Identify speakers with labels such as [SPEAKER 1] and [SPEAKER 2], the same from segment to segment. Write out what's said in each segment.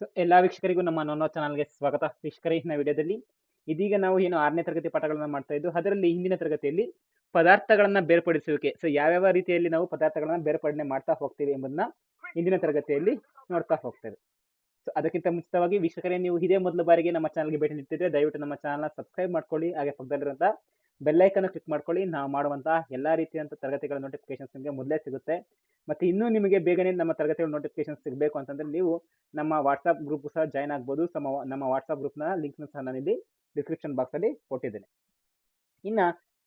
[SPEAKER 1] So, ಎಲ್ಲ ವೀಕ್ಷಕರಿಗೂ ನಮ್ಮ no no ಚಾನಲ್ಗೆ ಸ್ವಾಗತ. ವೀಕ್ಷಕರೇ, ಈ ವಿಡಿಯೋದಲ್ಲಿ ಇದೀಗ ನಾವು ಏನು ಆರನೇ ತರಗತಿ ಪಾಠಗಳನ್ನು ಮಾಡ್ತಾ ಇದ್ದು, ಅದರಲ್ಲಿ ಹಿಂದಿನ ತರಗತಿಯಲ್ಲಿ ಪದಾರ್ಥಗಳನ್ನು ಬೇರ್ಪಡಿಸುವಿಕೆ. ಸೊ, ಯಾವ್ಯಾವ ರೀತಿಯಲ್ಲಿ ನಾವು ಪದಾರ್ಥಗಳನ್ನು ಬೇರ್ಪಡಣೆ ಮಾಡ್ತಾ ಹೋಗ್ತೀವಿ ಎಂಬುದನ್ನ ಹಿಂದಿನ ತರಗತಿಯಲ್ಲಿ ನೋಡ್ತಾ ಹೋಗ್ತೇವೆ. ಸೊ, ಅದಕ್ಕಿಂತ ಮುಂಚಿತವಾಗಿ ವೀಕ್ಷಕರೇ, ನೀವು ಇದೇ ಮೊದಲ ಬಾರಿಗೆ ನಮ್ಮ ಚಾನಲ್ಗೆ ಭೇಟಿ ನೀಡ್ತಿದ್ರೆ ದಯವಿಟ್ಟು ನಮ್ಮ ಚಾನಲ್ನ ಸಬ್ಸ್ಕ್ರೈಬ್ ಮಾಡ್ಕೊಳ್ಳಿ. ಹಾಗೆ ಪಕ್ಕದಲ್ಲಿರುವಂತಹ ಬೆಲ್ಲೈಕನ್ನು ಕ್ಲಿಕ್ ಮಾಡ್ಕೊಳ್ಳಿ. ನಾವು ಮಾಡುವಂತಹ ಎಲ್ಲ ರೀತಿಯಂತ ತರಗತಿಗಳ ನೋಟಿಫಿಕೇಶನ್ಸ್ ನಿಮಗೆ ಮೊದಲೇ ಸಿಗುತ್ತೆ. ಮತ್ತೆ ಇನ್ನೂ ನಿಮಗೆ ಬೇಗನೆ ನಮ್ಮ ತರಗತಿಗಳ ನೋಟಿಫಿಕೇಶನ್ ಸಿಗಬೇಕು ಅಂತಂದ್ರೆ ನೀವು ನಮ್ಮ ವಾಟ್ಸ್ಆಪ್ ಗ್ರೂಪ್ ಸಹ ಜಾಯ್ನ್ ಆಗ್ಬೋದು. ನಮ್ಮ ನಮ್ಮ ವಾಟ್ಸ್ಆಪ್ ಗ್ರೂಪ್ನ ಲಿಂಕ್ನ ಸಹ ನಾನು ಇಲ್ಲಿ ಡಿಸ್ಕ್ರಿಪ್ಷನ್ ಬಾಕ್ಸಲ್ಲಿ ಕೊಟ್ಟಿದ್ದೇನೆ. ಇನ್ನ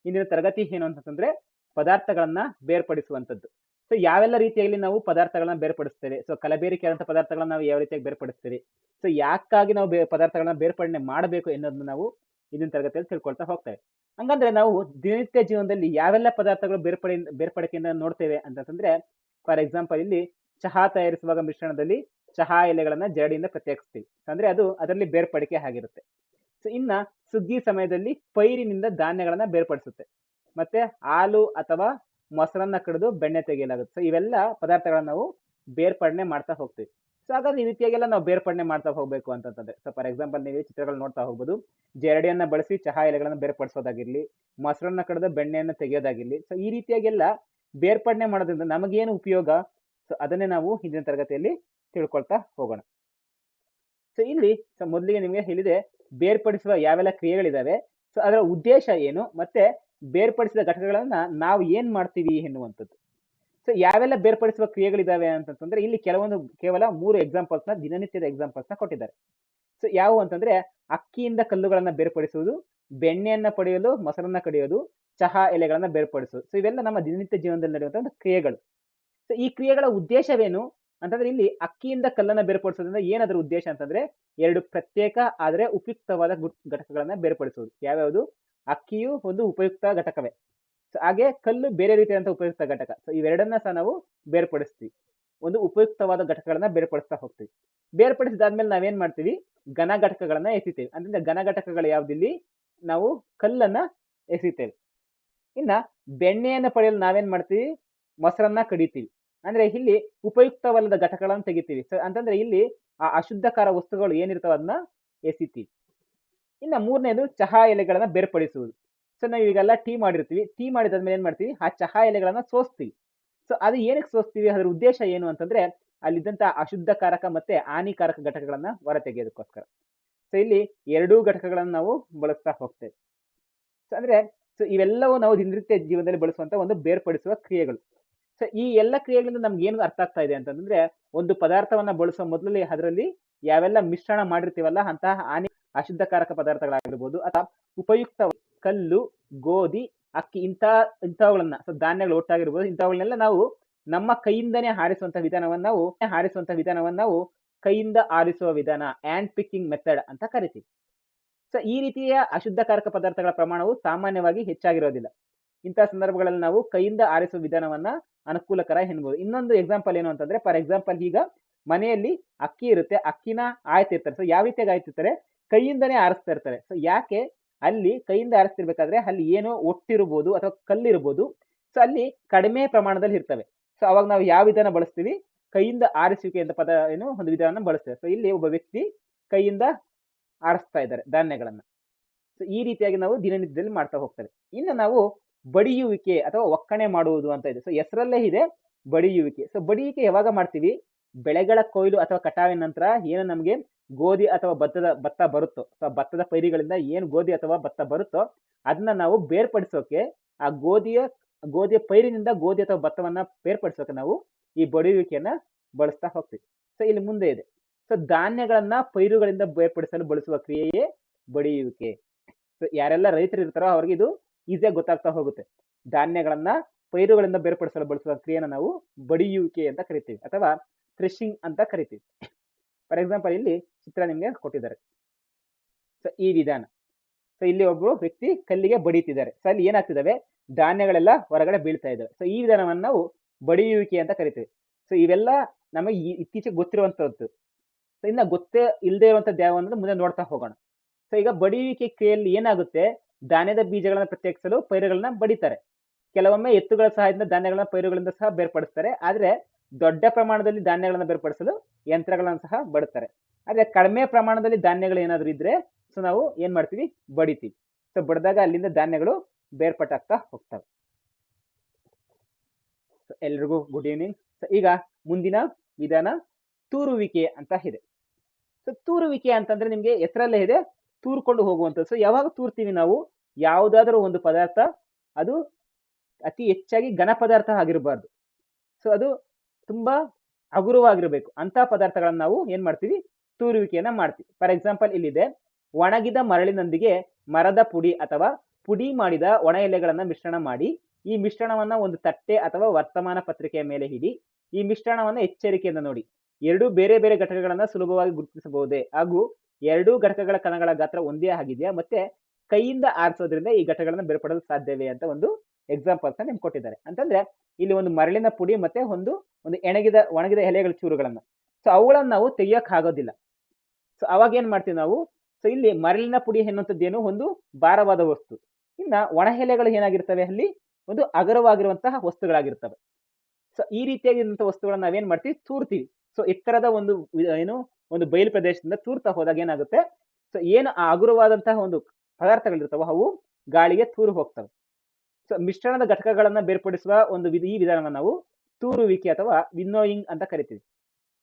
[SPEAKER 1] ಇಂದಿನ ತರಗತಿ ಏನು ಅಂತಂದ್ರೆ ಪದಾರ್ಥಗಳನ್ನು ಬೇರ್ಪಡಿಸುವಂಥದ್ದು. ಸೊ ಯಾವೆಲ್ಲ ರೀತಿಯಲ್ಲಿ ನಾವು ಪದಾರ್ಥಗಳನ್ನ ಬೇರ್ಪಡಿಸ್ತೇವೆ ಸೊ ಕಲಬೇರಿಕೆ ಆದಂಥ ಪದಾರ್ಥಗಳನ್ನ ನಾವು ಯಾವ ರೀತಿಯಾಗಿ ಬೇರ್ಪಡಿಸ್ತೀವಿ ಸೊ ಯಾಕಾಗಿ ನಾವು ಪದಾರ್ಥಗಳನ್ನ ಬೇರ್ಪಡಣೆ ಮಾಡಬೇಕು ಎನ್ನೋದನ್ನ ನಾವು ಇಂದಿನ ತರಗತಿಯಲ್ಲಿ ತಿಳ್ಕೊಳ್ತಾ ಹೋಗ್ತೇವೆ ಹಂಗಂದ್ರೆ ನಾವು ದಿನನಿತ್ಯ ಜೀವನದಲ್ಲಿ ಯಾವೆಲ್ಲ ಪದಾರ್ಥಗಳು ಬೇರ್ಪಡೆ ಬೇರ್ಪಡಿಕೆಯಿಂದ ನೋಡ್ತೇವೆ ಅಂತಂದ್ರೆ ಫಾರ್ ಎಕ್ಸಾಂಪಲ್ ಇಲ್ಲಿ ಚಹಾ ತಯಾರಿಸುವಾಗ ಮಿಶ್ರಣದಲ್ಲಿ ಚಹಾ ಎಲೆಗಳನ್ನ ಜರಡಿಯಿಂದ ಪ್ರತ್ಯೇಕಿಸ್ತೀವಿ. ಅಂದ್ರೆ ಅದು ಅದರಲ್ಲಿ ಬೇರ್ಪಡಿಕೆ ಆಗಿರುತ್ತೆ. ಸೊ ಇನ್ನ ಸುಗ್ಗಿ ಸಮಯದಲ್ಲಿ ಪೈರಿನಿಂದ ಧಾನ್ಯಗಳನ್ನ ಬೇರ್ಪಡಿಸುತ್ತೆ. ಮತ್ತೆ ಹಾಲು ಅಥವಾ ಮೊಸರನ್ನ ಕಡಿದು ಬೆಣ್ಣೆ ತೆಗೆಯಲಾಗುತ್ತೆ. ಸೊ ಇವೆಲ್ಲ ಪದಾರ್ಥಗಳನ್ನ ನಾವು ಬೇರ್ಪಡಣೆ ಮಾಡ್ತಾ ಹೋಗ್ತೀವಿ. ಸೊ ಹಾಗಾದ್ರೆ ಈ ರೀತಿಯಾಗೆಲ್ಲ ನಾವು ಬೇರ್ಪಡಣೆ ಮಾಡ್ತಾ ಹೋಗ್ಬೇಕು ಅಂತಂದ್ರೆ ಸೊ ಫಾರ್ ಎಕ್ಸಾಂಪಲ್ ನೀವು ಚಿತ್ರಗಳು ನೋಡ್ತಾ ಹೋಗ್ಬೋದು. ಜೆರಡಿಯನ್ನ ಬಳಸಿ ಚಹಾ ಎಲೆಗಳನ್ನು ಬೇರ್ಪಡಿಸೋದಾಗಿರ್ಲಿ, ಮೊಸರನ್ನ ಕಡಿದು ಬೆಣ್ಣೆಯನ್ನು ತೆಗೆಯೋದಾಗಿರ್ಲಿ ಸೊ ಈ ರೀತಿಯಾಗೆಲ್ಲ ಬೇರ್ಪಡಣೆ ಮಾಡೋದ್ರಿಂದ ನಮಗೇನು ಉಪಯೋಗ? ಸೊ ಅದನ್ನೇ ನಾವು ಹಿಂದಿನ ತರಗತಿಯಲ್ಲಿ ತಿಳ್ಕೊಳ್ತಾ ಹೋಗೋಣ. ಸೊ ಇಲ್ಲಿ ಸೊ ಮೊದಲಿಗೆ ನಿಮಗೆ ಹೇಳಿದೆ, ಬೇರ್ಪಡಿಸುವ ಯಾವೆಲ್ಲ ಕ್ರಿಯೆಗಳಿದಾವೆ. ಸೊ ಅದರ ಉದ್ದೇಶ ಏನು? ಮತ್ತೆ ಬೇರ್ಪಡಿಸಿದ ಘಟಕಗಳನ್ನ ನಾವು ಏನ್ ಮಾಡ್ತೀವಿ ಎನ್ನುವಂಥದ್ದು. ಸೊ ಯಾವೆಲ್ಲ ಬೇರ್ಪಡಿಸುವ ಕ್ರಿಯೆಗಳಿದಾವೆ ಅಂತಂದ್ರೆ ಇಲ್ಲಿ ಕೆಲವೊಂದು ಕೇವಲ ಮೂರು ಎಕ್ಸಾಂಪಲ್ಸ್ನ ದಿನನಿತ್ಯದ ಎಕ್ಸಾಂಪಲ್ಸ್ನ ಕೊಟ್ಟಿದ್ದಾರೆ. ಸೊ ಯಾವುವು ಅಂತಂದ್ರೆ, ಅಕ್ಕಿಯಿಂದ ಕಲ್ಲುಗಳನ್ನ ಬೇರ್ಪಡಿಸುವುದು, ಬೆಣ್ಣೆಯನ್ನ ಪಡೆಯಲು ಮೊಸರನ್ನ ಕಡಿಯೋದು, ಚಹಾ ಎಲೆಗಳನ್ನ ಬೇರ್ಪಡಿಸೋದು ಸೊ ಇವೆಲ್ಲ ನಮ್ಮ ದಿನನಿತ್ಯ ಜೀವನದಲ್ಲಿ ನಡೆಯುವಂತಹ ಒಂದು ಕ್ರಿಯೆಗಳು. ಸೊ ಈ ಕ್ರಿಯೆಗಳ ಉದ್ದೇಶವೇನು ಅಂತಂದ್ರೆ, ಇಲ್ಲಿ ಅಕ್ಕಿಯಿಂದ ಕಲ್ಲನ್ನ ಬೇರ್ಪಡಿಸೋದ್ರಿಂದ ಏನದರ ಉದ್ದೇಶ ಅಂತಂದ್ರೆ, ಎರಡು ಪ್ರತ್ಯೇಕ ಆದರೆ ಉಪಯುಕ್ತವಾದ ಘಟಕಗಳನ್ನ ಬೇರ್ಪಡಿಸುವುದು. ಯಾವ್ಯಾವುದು? ಅಕ್ಕಿಯು ಒಂದು ಉಪಯುಕ್ತ ಘಟಕವೇ. ಹಾಗೆ ಕಲ್ಲು ಬೇರೆ ರೀತಿಯಾದಂತಹ ಉಪಯುಕ್ತ ಘಟಕ. ಸೊ ಇವೆರಡನ್ನ ಸಹ ನಾವು ಬೇರ್ಪಡಿಸ್ತೀವಿ. ಒಂದು ಉಪಯುಕ್ತವಾದ ಘಟಕಗಳನ್ನ ಬೇರ್ಪಡಿಸ್ತಾ ಹೋಗ್ತೀವಿ. ಬೇರ್ಪಡಿಸಿದಾದ್ಮೇಲೆ ನಾವೇನ್ ಮಾಡ್ತೀವಿ? ಘನ ಘಟಕಗಳನ್ನ ಎಸಿತೇವೆ. ಅಂದ್ರೆ ಘನ ಘಟಕಗಳು ಯಾವ್ದಿಲ್ಲಿ? ನಾವು ಕಲ್ಲನ್ನ ಎಸಿತೇವೆ. ಇನ್ನ ಬೆಣ್ಣೆಯನ್ನ ಪಡೆಯಲು ನಾವೇನ್ ಮಾಡ್ತೀವಿ? ಮೊಸರನ್ನ ಕಡಿತೀವಿ. ಅಂದ್ರೆ ಇಲ್ಲಿ ಉಪಯುಕ್ತವಲ್ಲದ ಘಟಕಗಳನ್ನು ತೆಗಿತೀವಿ. ಸೊ ಅಂತಂದ್ರೆ ಇಲ್ಲಿ ಆ ಅಶುದ್ಧಕಾರ ವಸ್ತುಗಳು ಏನಿರ್ತಾವ ಅದನ್ನ ಎಸಿತೀವಿ. ಇನ್ನ ಮೂರನೇದು ಚಹಾ ಎಲೆಗಳನ್ನ ಬೇರ್ಪಡಿಸುವುದು. ಸೊ ನಾವು ಈಗೆಲ್ಲ ಟೀ ಮಾಡಿರ್ತೀವಿ. ಟೀ ಮಾಡಿದಾದ್ಮೇಲೆ ಏನು ಮಾಡ್ತೀವಿ? ಆ ಚಹಾ ಎಲೆಗಳನ್ನ ಸೋಸ್ತೀವಿ. ಸೊ ಅದು ಏನಕ್ಕೆ ಸೋಸ್ತೀವಿ? ಅದರ ಉದ್ದೇಶ ಏನು ಅಂತಂದ್ರೆ ಅಲ್ಲಿದ್ದಂಥ ಅಶುದ್ಧಕಾರಕ ಮತ್ತೆ ಹಾನಿಕಾರಕ ಘಟಕಗಳನ್ನ ಹೊರ ತೆಗೆಯೋದಕ್ಕೋಸ್ಕರ ಸೊ ಇಲ್ಲಿ ಎರಡೂ ಘಟಕಗಳನ್ನು ನಾವು ಬಳಸ್ತಾ ಹೋಗ್ತೇವೆ. ಸೊ ಅಂದ್ರೆ ಸೊ ಇವೆಲ್ಲವೂ ನಾವು ದಿನನಿತ್ಯ ಜೀವನದಲ್ಲಿ ಬಳಸುವಂತ ಒಂದು ಬೇರ್ಪಡಿಸುವ ಕ್ರಿಯೆಗಳು. ಸೊ ಈ ಎಲ್ಲ ಕ್ರಿಯೆಗಳಿಂದ ನಮ್ಗೆ ಏನು ಅರ್ಥ ಆಗ್ತಾ ಇದೆ ಅಂತಂದ್ರೆ, ಒಂದು ಪದಾರ್ಥವನ್ನ ಬಳಸುವ ಮೊದಲಲ್ಲಿ ಅದರಲ್ಲಿ ಯಾವೆಲ್ಲ ಮಿಶ್ರಣ ಮಾಡಿರ್ತೀವಲ್ಲ, ಅಂತಹ ಹಾನಿ, ಅಶುದ್ಧಕಾರಕ ಪದಾರ್ಥಗಳಾಗಿರ್ಬೋದು, ಅಥವಾ ಉಪಯುಕ್ತ ಕಲ್ಲು, ಗೋಧಿ, ಅಕ್ಕಿ ಇಂಥ, ಇಂಥವುಗಳನ್ನ ಸೊ ಧಾನ್ಯಗಳು ಒಟ್ಟಾಗಿರ್ಬೋದು. ಇಂಥವುಗಳನ್ನೆಲ್ಲ ನಾವು ನಮ್ಮ ಕೈಯಿಂದನೇ ಹಾರಿಸುವಂತ ವಿಧಾನವನ್ನು ನಾವು ಹಾರಿಸುವಂತ ವಿಧಾನವನ್ನು ನಾವು ಕೈಯಿಂದ ಆರಿಸುವ ವಿಧಾನ ಆ್ಯಂಡ್ ಪಿಕ್ಕಿಂಗ್ ಮೆಥಡ್ ಅಂತ ಕರಿತೀವಿ. ಸೊ ಈ ರೀತಿಯ ಅಶುದ್ಧಕಾರಕ ಪದಾರ್ಥಗಳ ಪ್ರಮಾಣವು ಸಾಮಾನ್ಯವಾಗಿ ಹೆಚ್ಚಾಗಿರೋದಿಲ್ಲ. ಇಂಥ ಸಂದರ್ಭಗಳಲ್ಲಿ ನಾವು ಕೈಯಿಂದ ಆರಿಸುವ ವಿಧಾನವನ್ನ ಅನುಕೂಲಕರ ಎನ್ಬಹುದು ಇನ್ನೊಂದು ಎಕ್ಸಾಂಪಲ್ ಏನು ಅಂತಂದ್ರೆ ಫಾರ್ ಎಕ್ಸಾಂಪಲ್ ಈಗ ಮನೆಯಲ್ಲಿ ಅಕ್ಕಿ ಇರುತ್ತೆ, ಅಕ್ಕಿನ ಆಯ್ತಿರ್ತಾರೆ. ಸೊ ಯಾವ ರೀತಿಯಾಗಿ ಆಯ್ತಿರ್ತಾರೆ? ಕೈಯಿಂದನೇ ಆರಿಸ್ತಾ ಇರ್ತಾರೆ. ಸೊ ಯಾಕೆ ಅಲ್ಲಿ ಕೈಯಿಂದ ಆರಿಸ್ತಿರ್ಬೇಕಾದ್ರೆ ಅಲ್ಲಿ ಏನೋ ಒಟ್ಟಿರ್ಬೋದು ಅಥವಾ ಕಲ್ಲಿರ್ಬೋದು. ಸೊ ಅಲ್ಲಿ ಕಡಿಮೆ ಪ್ರಮಾಣದಲ್ಲಿ ಇರ್ತವೆ. ಸೊ ಅವಾಗ ನಾವು ಯಾವ ವಿಧಾನ ಬಳಸ್ತೀವಿ? ಕೈಯಿಂದ ಆರಿಸುವಿಕೆ ಅಂತ ಪದ ಏನು ಒಂದು ವಿಧಾನ ಬಳಸ್ತೇವೆ. ಸೊ ಇಲ್ಲಿ ಒಬ್ಬ ವ್ಯಕ್ತಿ ಕೈಯಿಂದ ಆರಿಸ್ತಾ ಇದ್ದಾರೆ ಧಾನ್ಯಗಳನ್ನ. ಸೊ ಈ ರೀತಿಯಾಗಿ ನಾವು ದಿನನಿತ್ಯದಲ್ಲಿ ಮಾಡ್ತಾ ಹೋಗ್ತಾರೆ ಇನ್ನು ನಾವು ಬಡಿಯುವಿಕೆ ಅಥವಾ ಒಕ್ಕಣೆ ಮಾಡುವುದು ಅಂತ ಇದೆ. ಸೊ ಹೆಸರಲ್ಲೇ ಇದೆ ಬಡಿಯುವಿಕೆ. ಸೊ ಬಡಿಯುವಿಕೆ ಯಾವಾಗ ಮಾಡ್ತೀವಿ? ಬೆಳೆಗಳ ಕೊಯ್ಲು ಅಥವಾ ಕಟಾವಿನ ನಂತರ ಏನು ನಮಗೆ ಗೋಧಿ ಅಥವಾ ಭತ್ತದ, ಭತ್ತ ಬರುತ್ತೋ ಅಥವಾ ಭತ್ತದ ಪೈರಿಗಳಿಂದ ಏನು ಗೋಧಿ ಅಥವಾ ಭತ್ತ ಬರುತ್ತೋ ಅದನ್ನ ನಾವು ಬೇರ್ಪಡಿಸೋಕೆ ಆ ಗೋಧಿಯ ಗೋಧಿಯ ಪೈರಿನಿಂದ ಗೋಧಿ ಅಥವಾ ಭತ್ತವನ್ನ ಬೇರ್ಪಡಿಸೋಕೆ ನಾವು ಈ ಬಡಿಯುವಿಕೆಯನ್ನ ಬಳಸ್ತಾ ಹೋಗ್ತೀವಿ. ಸೊ ಇಲ್ಲಿ ಮುಂದೆ ಇದೆ. ಸೊ ಧಾನ್ಯಗಳನ್ನ ಪೈರುಗಳಿಂದ ಬೇರ್ಪಡಿಸಲು ಬಳಸುವ ಕ್ರಿಯೆಯೇ ಬಡಿಯುವಿಕೆ. ಸೊ ಯಾರೆಲ್ಲ ರೈತರು ಇರ್ತಾರೋ ಅವ್ರಿಗೆ ಇದು ಈಸಿಯಾಗಿ ಗೊತ್ತಾಗ್ತಾ ಹೋಗುತ್ತೆ. ಧಾನ್ಯಗಳನ್ನ ಪೈರುಗಳಿಂದ ಬೇರ್ಪಡಿಸಲು ಬಳಸುವ ಕ್ರಿಯೆನ ನಾವು ಬಡಿಯುವಿಕೆ ಅಂತ ಕರಿತೀವಿ. ಅಥವಾ ಥ್ರೆಶಿಂಗ್ ಅಂತ ಕರಿತೀವಿ. ಫಾರ್ ಎಕ್ಸಾಂಪಲ್ ಇಲ್ಲಿ ಚಿತ್ರ ನಿಮಗೆ ಕೊಟ್ಟಿದ್ದಾರೆ. ಸೊ ಈ ವಿಧಾನ. ಸೊ ಇಲ್ಲಿ ಒಬ್ಬರು ವ್ಯಕ್ತಿ ಕಲ್ಲಿಗೆ ಬಡಿತಿದ್ದಾರೆ. ಸೊ ಅಲ್ಲಿ ಏನಾಗ್ತಿದಾವೆ ಧಾನ್ಯಗಳೆಲ್ಲ ಹೊರಗಡೆ ಬೀಳ್ತಾ ಇದ್ದಾವೆ. ಸೊ ಈ ವಿಧಾನವನ್ನು ನಾವು ಬಡಿಯುವಿಕೆ ಅಂತ ಕರಿತೀವಿ. ಸೊ ಇವೆಲ್ಲ ನಮಗೆ ಇತ್ತೀಚೆಗೆ ಗೊತ್ತಿರುವಂಥದ್ದು ಸೊ ಇನ್ನ ಗೊತ್ತೇ ಇಲ್ಲದೆ ಇರುವಂತದ್ದು ಯಾವಂದ್ರೆ ಮುಂದೆ ನೋಡ್ತಾ ಹೋಗೋಣ. ಸೊ ಈಗ ಬಡಿಯುವಿಕೆ ಕ್ರಿಯೆಯಲ್ಲಿ ಏನಾಗುತ್ತೆ? ಧಾನ್ಯದ ಬೀಜಗಳನ್ನು ಪ್ರತ್ಯೇಕಿಸಲು ಪೈರುಗಳನ್ನ ಬಡಿತಾರೆ. ಕೆಲವೊಮ್ಮೆ ಎತ್ತುಗಳ ಸಹಾಯದಿಂದ ಧಾನ್ಯಗಳನ್ನ ಪೈರುಗಳಿಂದ ಸಹ ಬೇರ್ಪಡಿಸ್ತಾರೆ. ಆದ್ರೆ ದೊಡ್ಡ ಪ್ರಮಾಣದಲ್ಲಿ ಧಾನ್ಯಗಳನ್ನು ಬೇರ್ಪಡಿಸಲು ಯಂತ್ರಗಳನ್ನು ಸಹ ಬಡುತ್ತಾರೆ ಆದರೆ ಕಡಿಮೆ ಪ್ರಮಾಣದಲ್ಲಿ ಧಾನ್ಯಗಳು ಏನಾದರೂ ಇದ್ರೆ ಸೊ ನಾವು ಏನು ಮಾಡ್ತೀವಿ? ಬಡಿತೀವಿ. ಸೊ ಬಡಿದಾಗ ಅಲ್ಲಿಂದ ಧಾನ್ಯಗಳು ಬೇರ್ಪಟ್ಟಾಗ್ತಾ ಹೋಗ್ತವೆ. ಸೊ ಎಲ್ರಿಗೂ ಗುಡ್ ಈವ್ನಿಂಗ್ ಸೊ ಈಗ ಮುಂದಿನ ವಿಧಾನ ತೂರುವಿಕೆ ಅಂತ ಇದೆ. ಸೊ ತೂರುವಿಕೆ ಅಂತಂದ್ರೆ ನಿಮಗೆ ಹೆಸರಲ್ಲೇ ಇದೆ, ತೂರ್ಕೊಂಡು ಹೋಗುವಂಥದ್ದು. ಸೊ ಯಾವಾಗ ತೂರ್ತೀವಿ ನಾವು? ಯಾವುದಾದ್ರೂ ಒಂದು ಪದಾರ್ಥ ಅದು ಅತಿ ಹೆಚ್ಚಾಗಿ ಘನ ಪದಾರ್ಥ ಆಗಿರಬಾರ್ದು. ಸೊ ಅದು ತುಂಬಾ ಹಗುರವಾಗಿರಬೇಕು. ಅಂತ ಪದಾರ್ಥಗಳನ್ನ ನಾವು ಏನ್ ಮಾಡ್ತೀವಿ? ತೂರುವಿಕೆಯನ್ನ ಮಾಡ್ತೀವಿ. ಫಾರ್ ಎಕ್ಸಾಂಪಲ್ ಇಲ್ಲಿದೆ, ಒಣಗಿದ ಮರಳಿನೊಂದಿಗೆ ಮರದ ಪುಡಿ ಅಥವಾ ಪುಡಿ ಮಾಡಿದ ಒಣ ಎಲೆಗಳನ್ನ ಮಿಶ್ರಣ ಮಾಡಿ, ಈ ಮಿಶ್ರಣವನ್ನ ಒಂದು ತಟ್ಟೆ ಅಥವಾ ವರ್ತಮಾನ ಪತ್ರಿಕೆಯ ಮೇಲೆ ಹಿಡಿ ಈ ಮಿಶ್ರಣವನ್ನ ಎಚ್ಚರಿಕೆಯಿಂದ ನೋಡಿ. ಎರಡು ಬೇರೆ ಬೇರೆ ಘಟಕಗಳನ್ನ ಸುಲಭವಾಗಿ ಗುರುತಿಸಬಹುದೇ? ಹಾಗೂ ಎರಡೂ ಘಟಕಗಳ ಕಣಗಳ ಗಾತ್ರ ಒಂದೇ ಆಗಿದೆಯಾ? ಮತ್ತೆ ಕೈಯಿಂದ ಆರಿಸೋದ್ರಿಂದ ಈ ಘಟಕಗಳನ್ನ ಬೇರ್ಪಡಲು ಸಾಧ್ಯವೇ? ಅಂತ ಒಂದು ಎಕ್ಸಾಂಪಲ್ಸ್ ನಿಮ್ಗೆ ಕೊಟ್ಟಿದ್ದಾರೆ. ಅಂತಂದ್ರೆ ಇಲ್ಲಿ ಒಂದು ಮರಳಿನ ಪುಡಿ ಮತ್ತೆ ಒಂದು ಒಂದು ಎಣಗಿದ, ಒಣಗಿದ ಎಲೆಗಳ ಚೂರುಗಳನ್ನು. ಸೊ ಅವುಗಳನ್ನು ನಾವು ತೆಗಿಯಕ್ ಆಗೋದಿಲ್ಲ. ಸೊ ಅವಾಗ ಏನು ಮಾಡ್ತೀವಿ ನಾವು? ಸೊ ಇಲ್ಲಿ ಮರಳಿನ ಪುಡಿ ಎನ್ನುವಂಥದ್ದೇನು ಒಂದು ಭಾರವಾದ ವಸ್ತು. ಇನ್ನ ಒಣ ಎಲೆಗಳು ಏನಾಗಿರ್ತವೆ ಅಲ್ಲಿ? ಒಂದು ಅಗರವಾಗಿರುವಂತಹ ವಸ್ತುಗಳಾಗಿರ್ತವೆ. ಸೊ ಈ ರೀತಿಯಾಗಿರುವಂತಹ ವಸ್ತುಗಳನ್ನ ನಾವೇನ್ ಮಾಡ್ತೀವಿ? ತೂರ್ತೀವಿ. ಸೊ ಎತ್ತರದ ಒಂದು ಏನು? ಒಂದು ಬಯಲು ಪ್ರದೇಶದಿಂದ ತೂರ್ತಾ ಹೋದಾಗ ಏನಾಗುತ್ತೆ? ಸೊ ಏನು ಆ ಅಗುರವಾದಂತಹ ಒಂದು ಪದಾರ್ಥಗಳಿರ್ತವೋ ಅವು ಗಾಳಿಗೆ ತೂರು ಹೋಗ್ತವೆ. ಮಿಶ್ರಣದ ಘಟಕಗಳನ್ನ ಬೇರ್ಪಡಿಸುವ ಒಂದು ಈ ವಿಧಾನವನ್ನು ನಾವು ತೂರುವಿಕೆ ಅಥವಾ ವಿನ್ನೋಯಿಂಗ್ ಅಂತ ಕರಿತೀವಿ.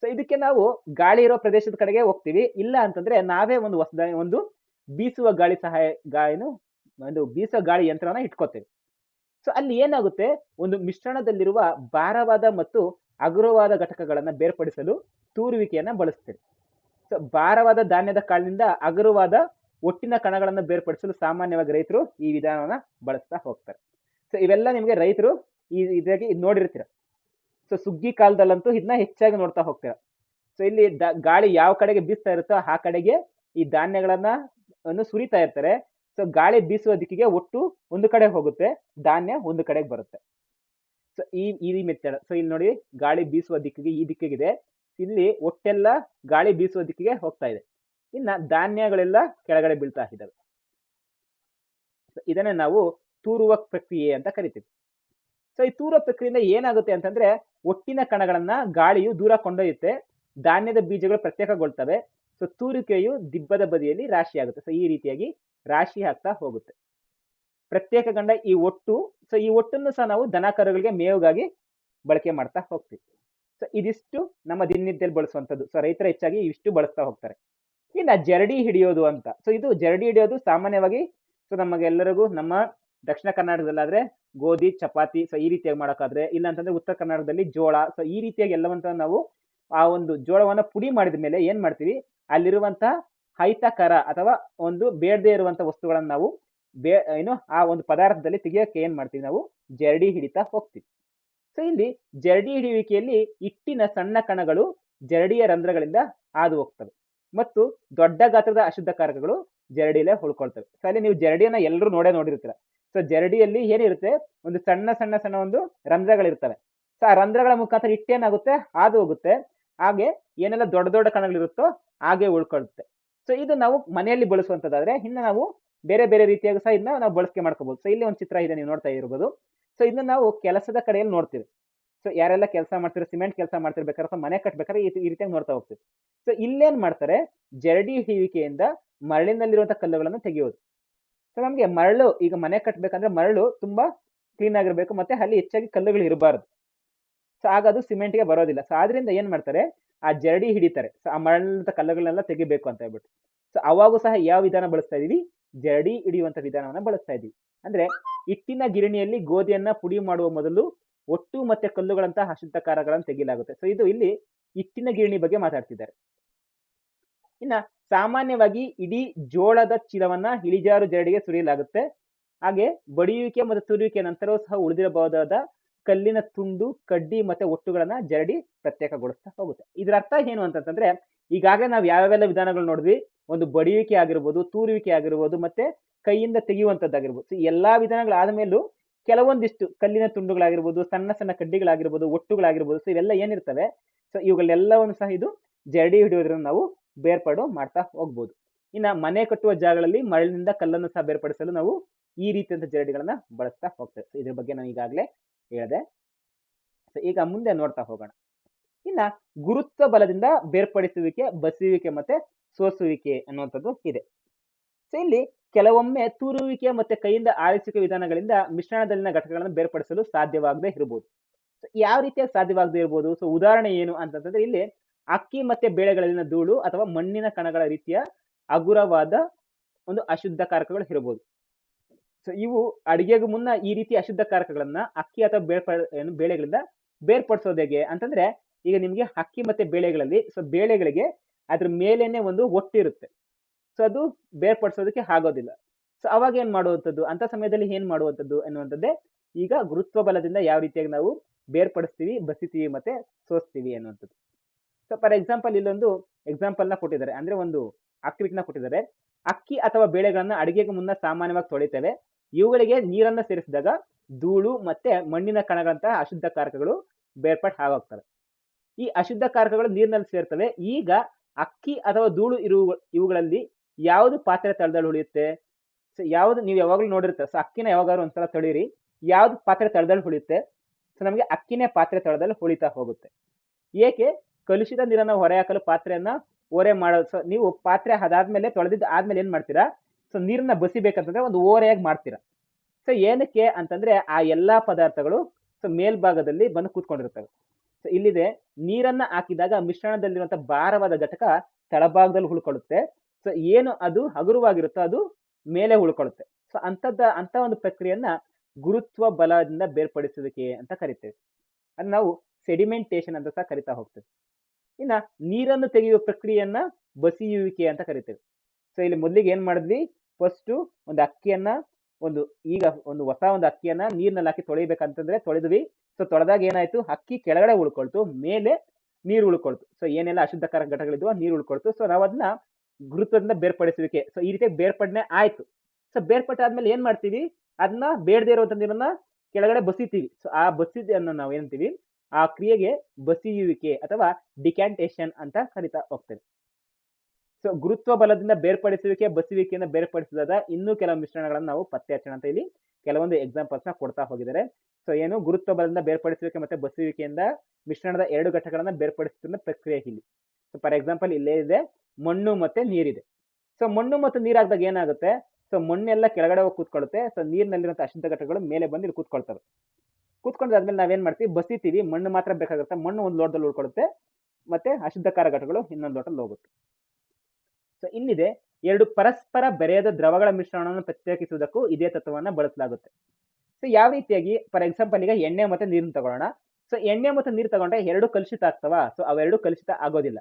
[SPEAKER 1] ಸೊ, ಇದಕ್ಕೆ ನಾವು ಗಾಳಿ ಇರೋ ಪ್ರದೇಶದ ಕಡೆಗೆ ಹೋಗ್ತೀವಿ. ಇಲ್ಲ ಅಂತಂದ್ರೆ ನಾವೇ ಒಂದು ಹೊಸದ, ಒಂದು ಬೀಸುವ ಗಾಳಿ ಸಹಾಯ ಗಾಯನು ಒಂದು ಬೀಸುವ ಗಾಳಿ ಯಂತ್ರನ ಇಟ್ಕೋತೇವೆ. ಸೊ, ಅಲ್ಲಿ ಏನಾಗುತ್ತೆ? ಒಂದು ಮಿಶ್ರಣದಲ್ಲಿರುವ ಭಾರವಾದ ಮತ್ತು ಹಗುರವಾದ ಘಟಕಗಳನ್ನು ಬೇರ್ಪಡಿಸಲು ತೂರುವಿಕೆಯನ್ನು ಬಳಸ್ತೇವೆ. ಸೊ, ಭಾರವಾದ ಧಾನ್ಯದ ಕಾಳಿನಿಂದ ಹಗುರವಾದ ಒಟ್ಟಿನ ಕಣಗಳನ್ನು ಬೇರ್ಪಡಿಸಲು ಸಾಮಾನ್ಯವಾಗಿ ರೈತರು ಈ ವಿಧಾನವನ್ನು ಬಳಸ್ತಾ ಹೋಗ್ತಾರೆ. ಸೊ ಇವೆಲ್ಲ ನಿಮಗೆ ರೈತರು ಈ ಇದಾಗಿ ಇದ್ ನೋಡಿರ್ತೀರ. ಸೊ ಸುಗ್ಗಿ ಕಾಲದಲ್ಲಂತೂ ಇದನ್ನ ಹೆಚ್ಚಾಗಿ ನೋಡ್ತಾ ಹೋಗ್ತೀರ. ಸೊ ಇಲ್ಲಿ ಗಾಳಿ ಯಾವ ಕಡೆಗೆ ಬೀಸ್ತಾ ಇರುತ್ತೋ ಆ ಕಡೆಗೆ ಈ ಧಾನ್ಯಗಳನ್ನ ಅನ್ನು ಸುರಿತಾ ಇರ್ತಾರೆ. ಸೊ ಗಾಳಿ ಬೀಸುವ ದಿಕ್ಕಿಗೆ ಒಟ್ಟು ಒಂದು ಕಡೆ ಹೋಗುತ್ತೆ, ಧಾನ್ಯ ಒಂದು ಕಡೆಗೆ ಬರುತ್ತೆ. ಸೊ ಈ ಈ ಮೆಥಡ್ ಸೊ ಇಲ್ಲಿ ನೋಡಿ ಗಾಳಿ ಬೀಸುವ ದಿಕ್ಕಿಗೆ ಈ ದಿಕ್ಕಿಗಿದೆ. ಇಲ್ಲಿ ಒಟ್ಟೆಲ್ಲ ಗಾಳಿ ಬೀಸುವ ದಿಕ್ಕಿಗೆ ಹೋಗ್ತಾ ಇದೆ. ಇನ್ನ ಧಾನ್ಯಗಳೆಲ್ಲ ಕೆಳಗಡೆ ಬೀಳ್ತಾ ಇದ್ದಾವೆ. ಇದನ್ನೇ ನಾವು ತೂರುವ ಪ್ರಕ್ರಿಯೆ ಅಂತ ಕರಿತೀವಿ. ಸೊ ಈ ತೂರುವ ಪ್ರಕ್ರಿಯೆಯಿಂದ ಏನಾಗುತ್ತೆ ಅಂತಂದ್ರೆ ಒಟ್ಟಿನ ಕಣಗಳನ್ನ ಗಾಳಿಯು ದೂರ ಕೊಂಡೊಯ್ಯುತ್ತೆ, ಧಾನ್ಯದ ಬೀಜಗಳು ಪ್ರತ್ಯೇಕಗೊಳ್ತವೆ ಸೊ ತೂರಿಕೆಯು ದಿಬ್ಬದ ಬದಿಯಲ್ಲಿ ರಾಶಿ ಆಗುತ್ತೆ ಸೊ ಈ ರೀತಿಯಾಗಿ ರಾಶಿ ಆಗ್ತಾ ಹೋಗುತ್ತೆ. ಪ್ರತ್ಯೇಕ ಗಂಡ ಈ ಒಟ್ಟು ಸೊ ಈ ಒಟ್ಟನ್ನು ಸಹ ನಾವು ದನ ಕರುಗಳಿಗೆ ಮೇವುಗಾಗಿ ಬಳಕೆ ಮಾಡ್ತಾ ಹೋಗ್ತೀವಿ. ಸೊ ಇದಿಷ್ಟು ನಮ್ಮ ದಿನನಿತ್ಯದಲ್ಲಿ ಬಳಸುವಂಥದ್ದು. ಸೊ ರೈತರ ಹೆಚ್ಚಾಗಿ ಇಷ್ಟು ಬಳಸ್ತಾ ಹೋಗ್ತಾರೆ. ಇನ್ನ ಜರಡಿ ಹಿಡಿಯೋದು ಅಂತ. ಸೊ ಇದು ಜರಡಿ ಹಿಡಿಯೋದು ಸಾಮಾನ್ಯವಾಗಿ ಸೊ ನಮಗೆಲ್ಲರಿಗೂ ನಮ್ಮ ದಕ್ಷಿಣ ಕರ್ನಾಟಕದಲ್ಲಾದ್ರೆ ಗೋಧಿ, ಚಪಾತಿ ಸೊ ಈ ರೀತಿಯಾಗಿ ಮಾಡೋಕ್ಕಾದ್ರೆ ಇಲ್ಲ ಅಂತಂದ್ರೆ ಉತ್ತರ ಕರ್ನಾಟಕದಲ್ಲಿ ಜೋಳ ಸೊ ಈ ರೀತಿಯಾಗಿ ಎಲ್ಲವಂತ ನಾವು ಆ ಒಂದು ಜೋಳವನ್ನು ಪುಡಿ ಮಾಡಿದ ಮೇಲೆ ಏನ್ ಮಾಡ್ತೀವಿ? ಅಲ್ಲಿರುವಂತಹ ಹೈತಕರ ಅಥವಾ ಒಂದು ಬೇಡದೇ ಇರುವಂತ ವಸ್ತುಗಳನ್ನು ನಾವು ಬೇ, ಏನು, ಆ ಒಂದು ಪದಾರ್ಥದಲ್ಲಿ ತೆಗೆಯೋಕೆ ಏನ್ ಮಾಡ್ತೀವಿ ನಾವು? ಜರಡಿ ಹಿಡಿತಾ ಹೋಗ್ತೀವಿ. ಸೊ ಇಲ್ಲಿ ಜರಡಿ ಹಿಡಿಯುವಿಕೆಯಲ್ಲಿ ಹಿಟ್ಟಿನ ಸಣ್ಣ ಕಣಗಳು ಜರಡಿಯ ರಂಧ್ರಗಳಿಂದ ಹಾದು ಹೋಗ್ತವೆ. ಮತ್ತು ದೊಡ್ಡ ಗಾತ್ರದ ಅಶುದ್ಧಕಾರಕಗಳು ಜರಡಿಯಲ್ಲೇ ಉಳ್ಕೊಳ್ತವೆ. ಸೊ ಅಲ್ಲಿ ನೀವು ಜರಡಿಯನ್ನ ಎಲ್ಲರೂ ನೋಡೇ ನೋಡಿರ್ತೀರ. ಸೊ ಜರಡಿಯಲ್ಲಿ ಏನಿರುತ್ತೆ? ಒಂದು ಸಣ್ಣ ಸಣ್ಣ ಸಣ್ಣ ಒಂದು ರಂಧ್ರಗಳಿರ್ತವೆ. ಸೊ ಆ ರಂಧ್ರಗಳ ಮುಖಾಂತರ ಹಿಟ್ಟೇನಾಗುತ್ತೆ? ಹಾದು ಹೋಗುತ್ತೆ ಹಾಗೆ ಏನೆಲ್ಲ ದೊಡ್ಡ ದೊಡ್ಡ ಕಣಗಳಿರುತ್ತೋ ಹಾಗೆ ಉಳ್ಕೊಳ್ಳುತ್ತೆ. ಸೊ ಇದು ನಾವು ಮನೆಯಲ್ಲಿ ಬಳಸುವಂತದ್ದಾದ್ರೆ ಇನ್ನು ನಾವು ಬೇರೆ ಬೇರೆ ರೀತಿಯಾಗಿ ಸಹ ಇದನ್ನ ನಾವು ಬಳಕೆ ಮಾಡ್ಕೋಬಹುದು ಸೊ ಇಲ್ಲಿ ಒಂದು ಚಿತ್ರ ಇದೆ ನೀವು ನೋಡ್ತಾ ಇರ್ಬೋದು. ಸೊ ಇದನ್ನ ನಾವು ಕೆಲಸದ ಕಡೆಯಲ್ಲಿ ನೋಡ್ತೀವಿ. ಸೊ ಯಾರೆಲ್ಲ ಕೆಲಸ ಮಾಡ್ತಾರೆ, ಸಿಮೆಂಟ್ ಕೆಲಸ ಮಾಡ್ತಿರ್ಬೇಕಾದ್ರೆ ಅಥವಾ ಮನೆ ಕಟ್ಬೇಕಾದ್ರೆ ಈ ಈ ರೀತಿಯಾಗಿ ನೋಡ್ತಾ ಹೋಗ್ತೀವಿ. ಸೊ ಇಲ್ಲೇನ್ ಮಾಡ್ತಾರೆ? ಜರಡಿ ಹೀವಿಕೆಯಿಂದ ಮರಳಿನಲ್ಲಿರುವಂತಹ ಕಲ್ಲುಗಳನ್ನು ತೆಗೆಯೋದು. ಸೊ ನಮಗೆ ಮರಳು, ಈಗ ಮನೆ ಕಟ್ಟಬೇಕಂದ್ರೆ ಮರಳು ತುಂಬಾ ಕ್ಲೀನ್ ಆಗಿರಬೇಕು ಮತ್ತೆ ಅಲ್ಲಿ ಹೆಚ್ಚಾಗಿ ಕಲ್ಲುಗಳು ಇರಬಾರ್ದು. ಸೊ ಆಗ ಅದು ಸಿಮೆಂಟ್ಗೆ ಬರೋದಿಲ್ಲ. ಸೊ ಆದ್ರಿಂದ ಏನ್ ಮಾಡ್ತಾರೆ? ಆ ಜರಡಿ ಹಿಡಿತಾರೆ. ಸೊ ಆ ಮರಳಿನ ಕಲ್ಲುಗಳನ್ನೆಲ್ಲ ತೆಗಿಬೇಕು ಅಂತ ಹೇಳ್ಬಿಟ್ಟು. ಸೊ ಅವಾಗೂ ಸಹ ಯಾವ ವಿಧಾನ ಬಳಸ್ತಾ ಇದೀವಿ? ಜರಡಿ ಹಿಡಿಯುವಂತ ವಿಧಾನವನ್ನ ಬಳಸ್ತಾ ಇದೀವಿ. ಅಂದ್ರೆ ಹಿಟ್ಟಿನ ಗಿರಣಿಯಲ್ಲಿ ಗೋಧಿಯನ್ನ ಪುಡಿ ಮಾಡುವ ಮೊದಲು ಒಟ್ಟು ಮತ್ತೆ ಕಲ್ಲುಗಳಂತಹ ಅಶುದ್ಧಕಾರಗಳನ್ನು ತೆಗೆಯಲಾಗುತ್ತೆ ಸೊ ಇದು ಇಲ್ಲಿ ಹಿಟ್ಟಿನ ಗಿರಣಿ ಬಗ್ಗೆ ಮಾತಾಡ್ತಿದ್ದಾರೆ. ಇನ್ನ ಸಾಮಾನ್ಯವಾಗಿ ಇಡೀ ಜೋಳದ ಚೀಲವನ್ನ ಇಳಿಜಾರು ಜರಡಿಗೆ ಸುರಿಯಲಾಗುತ್ತೆ. ಹಾಗೆ ಬಡಿಯುವಿಕೆ ಮತ್ತು ತುರಿಯುವಿಕೆ ನಂತರವೂ ಸಹ ಉಳಿದಿರಬಹುದಾದ ಕಲ್ಲಿನ ತುಂಡು, ಕಡ್ಡಿ ಮತ್ತೆ ಒಟ್ಟುಗಳನ್ನ ಜರಡಿ ಪ್ರತ್ಯೇಕಗೊಳಿಸ್ತಾ ಹೋಗುತ್ತೆ. ಇದರ ಅರ್ಥ ಏನು ಅಂತಂದ್ರೆ ಈಗಾಗಲೇ ನಾವು ಯಾವ್ಯಾವೆಲ್ಲ ವಿಧಾನಗಳು ನೋಡಿದ್ವಿ? ಒಂದು ಬಡಿಯುವಿಕೆ ಆಗಿರ್ಬೋದು ತೂರುವಿಕೆ ಆಗಿರ್ಬೋದು, ಮತ್ತೆ ಕೈಯಿಂದ ತೆಗೆಯುವಂಥದ್ದಾಗಿರ್ಬೋದು ಸೊ ಎಲ್ಲಾ ವಿಧಾನಗಳಾದ ಮೇಲೂ ಕೆಲವೊಂದಿಷ್ಟು ಕಲ್ಲಿನ ತುಂಡುಗಳಾಗಿರ್ಬೋದು, ಸಣ್ಣ ಸಣ್ಣ ಕಡ್ಡಿಗಳಾಗಿರ್ಬೋದು, ಒಟ್ಟುಗಳಾಗಿರ್ಬೋದು, ಸೊ ಇವೆಲ್ಲ ಏನಿರ್ತವೆ? ಸೊ ಇವುಗಳೆಲ್ಲವನ್ನು ಸಹ ಇದು ಜರಡಿ ಹಿಡಿಯೋದ್ರಿಂದ ನಾವು ಬೇರ್ಪಾಡು ಮಾಡ್ತಾ ಹೋಗ್ಬೋದು. ಇನ್ನು ಮನೆ ಕಟ್ಟುವ ಜಾಗಗಳಲ್ಲಿ ಮರಳಿನಿಂದ ಕಲ್ಲನ್ನು ಸಹ ಬೇರ್ಪಡಿಸಲು ನಾವು ಈ ರೀತಿಯಂಥ ಜರಡಿಗಳನ್ನ ಬಳಸ್ತಾ ಹೋಗ್ತೇವೆ ಇದ್ರ ಬಗ್ಗೆ ನಾನು ಈಗಾಗಲೇ ಹೇಳಿದೆ. ಸೊ ಈಗ ಮುಂದೆ ನೋಡ್ತಾ ಹೋಗೋಣ. ಇನ್ನ ಗುರುತ್ವ ಬಲದಿಂದ ಬೇರ್ಪಡಿಸುವಿಕೆ ಬಸುವಿಕೆ ಮತ್ತೆ ಸೋಸುವಿಕೆ ಅನ್ನುವಂಥದ್ದು ಇದೆ. ಸೊ ಇಲ್ಲಿ ಕೆಲವೊಮ್ಮೆ ತೂರುವಿಕೆ ಮತ್ತೆ ಕೈಯಿಂದ ಆರಿಸುವಿಕೆ ವಿಧಾನಗಳಿಂದ ಮಿಶ್ರಣದಲ್ಲಿನ ಘಟಕಗಳನ್ನು ಬೇರ್ಪಡಿಸಲು ಸಾಧ್ಯವಾಗದೇ ಇರಬಹುದು ಯಾವ ರೀತಿಯಾಗಿ ಸಾಧ್ಯವಾಗದೇ ಇರಬಹುದು ಸೊ ಉದಾಹರಣೆ ಏನು ಅಂತಂದ್ರೆ ಇಲ್ಲಿ ಅಕ್ಕಿ ಮತ್ತೆ ಬೇಳೆಗಳಲ್ಲಿನ ಧೂಳು ಅಥವಾ ಮಣ್ಣಿನ ಕಣಗಳ ರೀತಿಯ ಹಗುರವಾದ ಒಂದು ಅಶುದ್ಧ ಕಾರಕಗಳು ಇರಬಹುದು. ಸೊ ಇವು ಅಡಿಗೆಗೂ ಮುನ್ನ ಈ ರೀತಿ ಅಶುದ್ಧ ಕಾರಕಗಳನ್ನ ಅಕ್ಕಿ ಅಥವಾ ಬೇರ್ಪ ಬೇಳೆಗಳಿಂದ ಬೇರ್ಪಡಿಸೋದು ಹೇಗೆ ಅಂತಂದ್ರೆ ಈಗ ನಿಮ್ಗೆ ಅಕ್ಕಿ ಮತ್ತೆ ಬೇಳೆಗಳಲ್ಲಿ ಸೊ ಬೇಳೆಗಳಿಗೆ ಅದ್ರ ಮೇಲೇನೆ ಒಂದು ಒಟ್ಟಿರುತ್ತೆ ಸೊ ಅದು ಬೇರ್ಪಡಿಸೋದಕ್ಕೆ ಆಗೋದಿಲ್ಲ. ಸೊ ಅವಾಗ ಏನ್ ಮಾಡುವಂಥದ್ದು? ಅಂತ ಸಮಯದಲ್ಲಿ ಏನ್ ಮಾಡುವಂಥದ್ದು ಎನ್ನುವಂಥದ್ದೇ ಈಗ ಗುರುತ್ವ ಬಲದಿಂದ ಯಾವ ರೀತಿಯಾಗಿ ನಾವು ಬೇರ್ಪಡಿಸ್ತೀವಿ, ಬಸಿತೀವಿ ಮತ್ತೆ ಸೋಸ್ತೀವಿ ಅನ್ನುವಂಥದ್ದು ಸೊ ಫಾರ್ ಎಕ್ಸಾಂಪಲ್ ಇಲ್ಲೊಂದು ಎಕ್ಸಾಂಪಲ್ನ ಕೊಟ್ಟಿದ್ದಾರೆ. ಅಂದ್ರೆ ಒಂದು ಆಕ್ಟಿವಿಟಿನ ಕೊಟ್ಟಿದ್ದಾರೆ. ಅಕ್ಕಿ ಅಥವಾ ಬೇಳೆಗಳನ್ನು ಅಡುಗೆಗೆ ಮುನ್ನ ಸಾಮಾನ್ಯವಾಗಿ ತೊಳಿತೇವೆ. ಇವುಗಳಿಗೆ ನೀರನ್ನ ಸೇರಿಸಿದಾಗ ಧೂಳು ಮತ್ತೆ ಮಣ್ಣಿನ ಕಣಗಳಂತಹ ಅಶುದ್ಧ ಕಾರಕಗಳು ಬೇರ್ಪಟ್ಟು ಹಾಗಾಗ್ತವೆ ಈ ಅಶುದ್ಧ ಕಾರಕಗಳು ನೀರಿನಲ್ಲಿ ಸೇರ್ತವೆ. ಈಗ ಅಕ್ಕಿ ಅಥವಾ ಧೂಳು ಇರುವ ಇವುಗಳಲ್ಲಿ ಯಾವುದು ಪಾತ್ರೆ ತಳದಲ್ಲಿ ಉಳಿಯುತ್ತೆ? ಸೊ ಯಾವುದು ನೀವು ಯಾವಾಗಲೂ ನೋಡಿರ್ತಾರೆ ಸೊ ಅಕ್ಕಿನ ಯಾವಾಗಾದ್ರು ಒಂದ್ಸಲ ತೊಳಿರಿ. ಯಾವ್ದು ಪಾತ್ರೆ ತಳದಲ್ಲಿ ಉಳಿಯುತ್ತೆ? ಸೊ ನಮಗೆ ಅಕ್ಕಿನೇ ಪಾತ್ರೆ ತಳದಲ್ಲಿ ಉಳಿತಾ ಹೋಗುತ್ತೆ. ಏಕೆ? ಕಲುಷಿತ ನೀರನ್ನು ಹೊರೆ ಹಾಕಲು ಪಾತ್ರೆಯನ್ನ ಓರೆ ಮಾಡೋದು ಸೊ ನೀವು ಪಾತ್ರೆ ಅದಾದ್ಮೇಲೆ ತೊಳೆದಿದ್ದು ಆದ್ಮೇಲೆ ಏನ್ ಮಾಡ್ತೀರಾ? ಸೊ ನೀರನ್ನ ಬಸಿಬೇಕಂತಂದ್ರೆ ಒಂದು ಓರೆಯಾಗಿ ಮಾಡ್ತೀರಾ. ಸೊ ಏನಕ್ಕೆ ಅಂತಂದ್ರೆ ಆ ಎಲ್ಲಾ ಪದಾರ್ಥಗಳು ಸೊ ಮೇಲ್ಭಾಗದಲ್ಲಿ ಬಂದು ಕೂತ್ಕೊಂಡಿರ್ತವೆ ಸೊ ಇಲ್ಲಿದೆ ನೀರನ್ನ ಹಾಕಿದಾಗ ಮಿಶ್ರಣದಲ್ಲಿರುವಂತ ಭಾರವಾದ ಘಟಕ ತಳಭಾಗದಲ್ಲಿ ಉಳ್ಕೊಳ್ಳುತ್ತೆ. ಸೊ ಏನು ಅದು ಹಗುರವಾಗಿರುತ್ತೋ ಅದು ಮೇಲೆ ಉಳ್ಕೊಳ್ಳುತ್ತೆ. ಸೊ ಅಂತದ ಅಂತ ಒಂದು ಪ್ರಕ್ರಿಯೆಯನ್ನ ಗುರುತ್ವ ಬಲದಿಂದ ಬೇರ್ಪಡಿಸೋದಕ್ಕೆ ಅಂತ ಕರಿತೇವೆ. ಅದು ನಾವು ಸೆಡಿಮೆಂಟೇಶನ್ ಅಂತ ಸಹ ಕರಿತಾ ಹೋಗ್ತೇವೆ. ಇನ್ನ ನೀರನ್ನು ತೆಗೆಯುವ ಪ್ರಕ್ರಿಯೆಯನ್ನ ಬಸಿಯುವಿಕೆ ಅಂತ ಕರಿತೇವೆ. ಸೊ ಇಲ್ಲಿ ಮೊದಲಿಗೆ ಏನ್ ಮಾಡಿದ್ವಿ? ಫಸ್ಟ್ ಒಂದು ಅಕ್ಕಿಯನ್ನ, ಒಂದು ಈಗ ಒಂದು ಹೊಸ ಒಂದು ಅಕ್ಕಿಯನ್ನ ನೀರಿನಲ್ಲಿ ಹಾಕಿ ತೊಳಿಬೇಕಂತಂದ್ರೆ ತೊಳೆದ್ವಿ. ಸೊ ತೊಳೆದಾಗ ಏನಾಯ್ತು? ಅಕ್ಕಿ ಕೆಳಗಡೆ ಉಳ್ಕೊಳ್ತು, ಮೇಲೆ ನೀರು ಉಳ್ಕೊಳ್ತು. ಸೊ ಏನೆಲ್ಲ ಅಶುದ್ಧಕರ ಘಟಕಗಳಿದ್ವು ನೀರು ಉಳ್ಕೊಳ್ತು. ಸೊ ನಾವು ಅದನ್ನ ಗುರುತ್ವದಿಂದ ಬೇರ್ಪಡಿಸುವಿಕೆ. ಸೊ ಈ ರೀತಿ ಬೇರ್ಪಡನೆ ಆಯ್ತು. ಸೊ ಬೇರ್ಪಟ್ಟಾದ್ಮೇಲೆ ಏನ್ ಮಾಡ್ತೀವಿ? ಅದನ್ನ ಬೇಡದೇ ಇರುವಂತ ನೀರನ್ನ ಕೆಳಗಡೆ ಬಸಿತೀವಿ. ಸೊ ಆ ಬಸಿದನ್ನು ನಾವು ಏನಂತೀವಿ ಆ ಕ್ರಿಯೆಗೆ ಬಸಿಯುವಿಕೆ ಅಥವಾ ಡಿಕ್ಯಾಂಟೇಶನ್ ಅಂತ ಕರಿತಾ ಹೋಗ್ತೇವೆ ಸೊ ಗುರುತ್ವ ಬಲದಿಂದ ಬೇರ್ಪಡಿಸುವಿಕೆ ಬಸುವಿಕೆಯಿಂದ ಬೇರ್ಪಡಿಸಿದಾಗ ಇನ್ನೂ ಕೆಲವು ಮಿಶ್ರಣಗಳನ್ನು ನಾವು ಪತ್ತೆ ಹಚ್ಚೋಣ ಅಂತ ಇಲ್ಲಿ ಕೆಲವೊಂದು ಎಕ್ಸಾಂಪಲ್ಸ್ನ ಕೊಡ್ತಾ ಹೋಗಿದ್ದಾರೆ. ಸೊ ಏನು? ಗುರುತ್ವ ಬಲದಿಂದ ಬೇರ್ಪಡಿಸುವಿಕೆ ಮತ್ತೆ ಬಸಿಯುವಿಕೆಯಿಂದ ಮಿಶ್ರಣದ ಎರಡು ಘಟಕಗಳನ್ನ ಬೇರ್ಪಡಿಸುತ್ತಿರುವ ಪ್ರಕ್ರಿಯೆ ಇಲ್ಲಿ. ಸೊ ಫಾರ್ ಎಕ್ಸಾಂಪಲ್ ಇಲ್ಲೇ ಇದೆ, ಮಣ್ಣು ಮತ್ತೆ ನೀರಿದೆ. ಸೊ ಮಣ್ಣು ಮತ್ತು ನೀರಾಗ್ದಾಗ ಏನಾಗುತ್ತೆ? ಸೊ ಮಣ್ಣೆಲ್ಲ ಕೆಳಗಡೆ ಹೋಗಿ ಕೂತ್ಕೊಳ್ಳುತ್ತೆ. ಸೊ ನೀರಿನಲ್ಲಿರುವಂತಹ ಅಶುದ್ಧ ಘಟಕಗಳು ಮೇಲೆ ಬಂದು ಇಲ್ಲಿ ಕೂತ್ಕೊಳ್ತವೆ. ಕೂತ್ಕೊಂಡಾದ್ಮೇಲೆ ನಾವೇನ್ ಮಾಡ್ತೀವಿ? ಬಸಿತೀವಿ. ಮಣ್ಣು ಮಾತ್ರ ಬೇಕಾಗುತ್ತೆ. ಮಣ್ಣು ಒಂದು ಲೋಟದಲ್ಲಿ ಉಳ್ಕೊಡುತ್ತೆ. ಮತ್ತೆ ಅಶುದ್ಧಕಾರ ಘಟಕಗಳು ಇನ್ನೊಂದು ಲೋಟದಲ್ಲಿ ಹೋಗುತ್ತೆ. ಸೊ ಇನ್ನಿದೆ. ಎರಡು ಪರಸ್ಪರ ಬೆರೆಯದ ದ್ರವಗಳ ಮಿಶ್ರಣವನ್ನು ಪ್ರತ್ಯೇಕಿಸುವುದಕ್ಕೂ ಇದೇ ತತ್ವವನ್ನು ಬಳಸಲಾಗುತ್ತೆ. ಸೊ ಯಾವ ರೀತಿಯಾಗಿ? ಫಾರ್ ಎಕ್ಸಾಂಪಲ್ ಈಗ ಎಣ್ಣೆ ಮತ್ತೆ ನೀರನ್ನು ತಗೊಳ್ಳೋಣ. ಸೊ ಎಣ್ಣೆ ಮತ್ತು ನೀರು ತಗೊಂಡ್ರೆ ಎರಡು ಕಲುಷಿತ ಆಗ್ತವ? ಸೊ ಅವೆರಡು ಕಲುಷಿತ ಆಗೋದಿಲ್ಲ.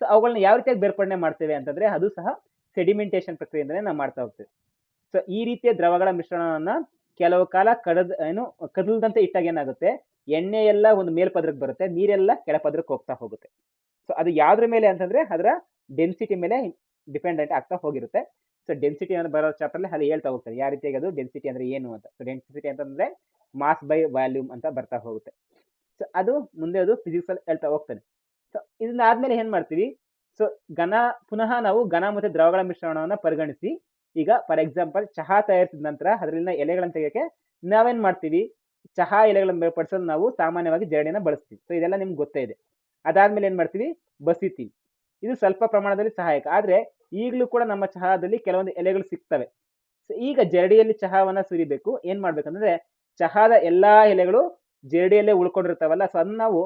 [SPEAKER 1] ಸೊ ಅವುಗಳನ್ನ ಯಾವ ರೀತಿಯಾಗಿ ಬೇರ್ಪಡಣೆ ಮಾಡ್ತೇವೆ ಅಂತಂದ್ರೆ ಅದು ಸಹ ಸೆಡಿಮೆಂಟೇಶನ್ ಪ್ರಕ್ರಿಯೆಯಿಂದಲೇ ನಾವು ಮಾಡ್ತಾ ಹೋಗ್ತೇವೆ. ಸೊ ಈ ರೀತಿಯ ದ್ರವಗಳ ಮಿಶ್ರಣವನ್ನ ಕೆಲವು ಕಾಲ ಕಡದ್, ಏನು, ಕದಲ್ದಂತೆ ಇಟ್ಟಾಗ ಏನಾಗುತ್ತೆ? ಎಣ್ಣೆ ಎಲ್ಲ ಒಂದು ಮೇಲ್ಪದ್ರಕ್ಕೆ ಬರುತ್ತೆ, ನೀರೆಲ್ಲ ಕೆಳಪದ್ರಕ್ಕೆ ಹೋಗ್ತಾ ಹೋಗುತ್ತೆ. ಸೊ ಅದು ಯಾವ್ದ್ರ ಮೇಲೆ ಅಂತಂದ್ರೆ ಅದರ ಡೆನ್ಸಿಟಿ ಮೇಲೆ ಡಿಪೆಂಡೆಂಟ್ ಆಗ್ತಾ ಹೋಗಿರುತ್ತೆ. ಸೊ ಡೆನ್ಸಿಟಿ ಅಂತ ಬರೋ ಚಾಪ್ಟರ್ಲಿ ಅಲ್ಲಿ ಹೇಳ್ತಾ ಹೋಗ್ತಾರೆ, ಯಾವ ರೀತಿಯಾಗಿ ಅದು ಡೆನ್ಸಿಟಿ ಅಂದ್ರೆ ಏನು ಅಂತ. ಸೊ ಡೆನ್ಸಿಟಿ ಅಂತಂದ್ರೆ ಮಾಸ್ ಬೈ ವ್ಯಾಲ್ಯೂಮ್ ಅಂತ ಬರ್ತಾ ಹೋಗುತ್ತೆ. ಸೊ ಅದು ಮುಂದೆ ಅದು ಫಿಸಿಕ್ಸ್ ಅಲ್ಲಿ ಹೇಳ್ತಾ ಹೋಗ್ತಾನೆ. ಸೊ ಇದನ್ನ ಆದ್ಮೇಲೆ ಏನ್ ಮಾಡ್ತೀವಿ? ಸೊ ಘನ, ಪುನಃ ನಾವು ಘನ ಮತ್ತೆ ದ್ರವಗಳ ಮಿಶ್ರಣವನ್ನ ಪರಿಗಣಿಸಿ ಈಗ ಫಾರ್ ಎಕ್ಸಾಂಪಲ್ ಚಹಾ ತಯಾರಿಸಿದ ನಂತರ ಅದರಲ್ಲಿನ ಎಲೆಗಳನ್ನು ತೆಗೆಯಕ್ಕೆ ನಾವೇನ್ ಮಾಡ್ತೀವಿ? ಚಹಾ ಎಲೆಗಳನ್ನು ಬೇರ್ಪಡಿಸಲು ನಾವು ಸಾಮಾನ್ಯವಾಗಿ ಜರಡಿನ ಬಳಸ್ತೀವಿ. ಸೊ ಇದೆಲ್ಲ ನಿಮ್ಗೆ ಗೊತ್ತೇ ಇದೆ. ಅದಾದ್ಮೇಲೆ ಏನ್ ಮಾಡ್ತೀವಿ? ಬಸಿತಿ ಇದು ಸ್ವಲ್ಪ ಪ್ರಮಾಣದಲ್ಲಿ ಸಹಾಯಕ. ಆದ್ರೆ ಈಗಲೂ ಕೂಡ ನಮ್ಮ ಚಹಾದಲ್ಲಿ ಕೆಲವೊಂದು ಎಲೆಗಳು ಸಿಗ್ತವೆ. ಸೊ ಈಗ ಜರಡಿಯಲ್ಲಿ ಚಹಾವನ್ನ ಸುರಿಬೇಕು. ಏನ್ ಮಾಡ್ಬೇಕಂದ್ರೆ ಚಹಾದ ಎಲ್ಲಾ ಎಲೆಗಳು ಜರಡಿಯಲ್ಲೇ ಉಳ್ಕೊಂಡಿರ್ತಾವಲ್ಲ ಸೊ ಅದನ್ನ ನಾವು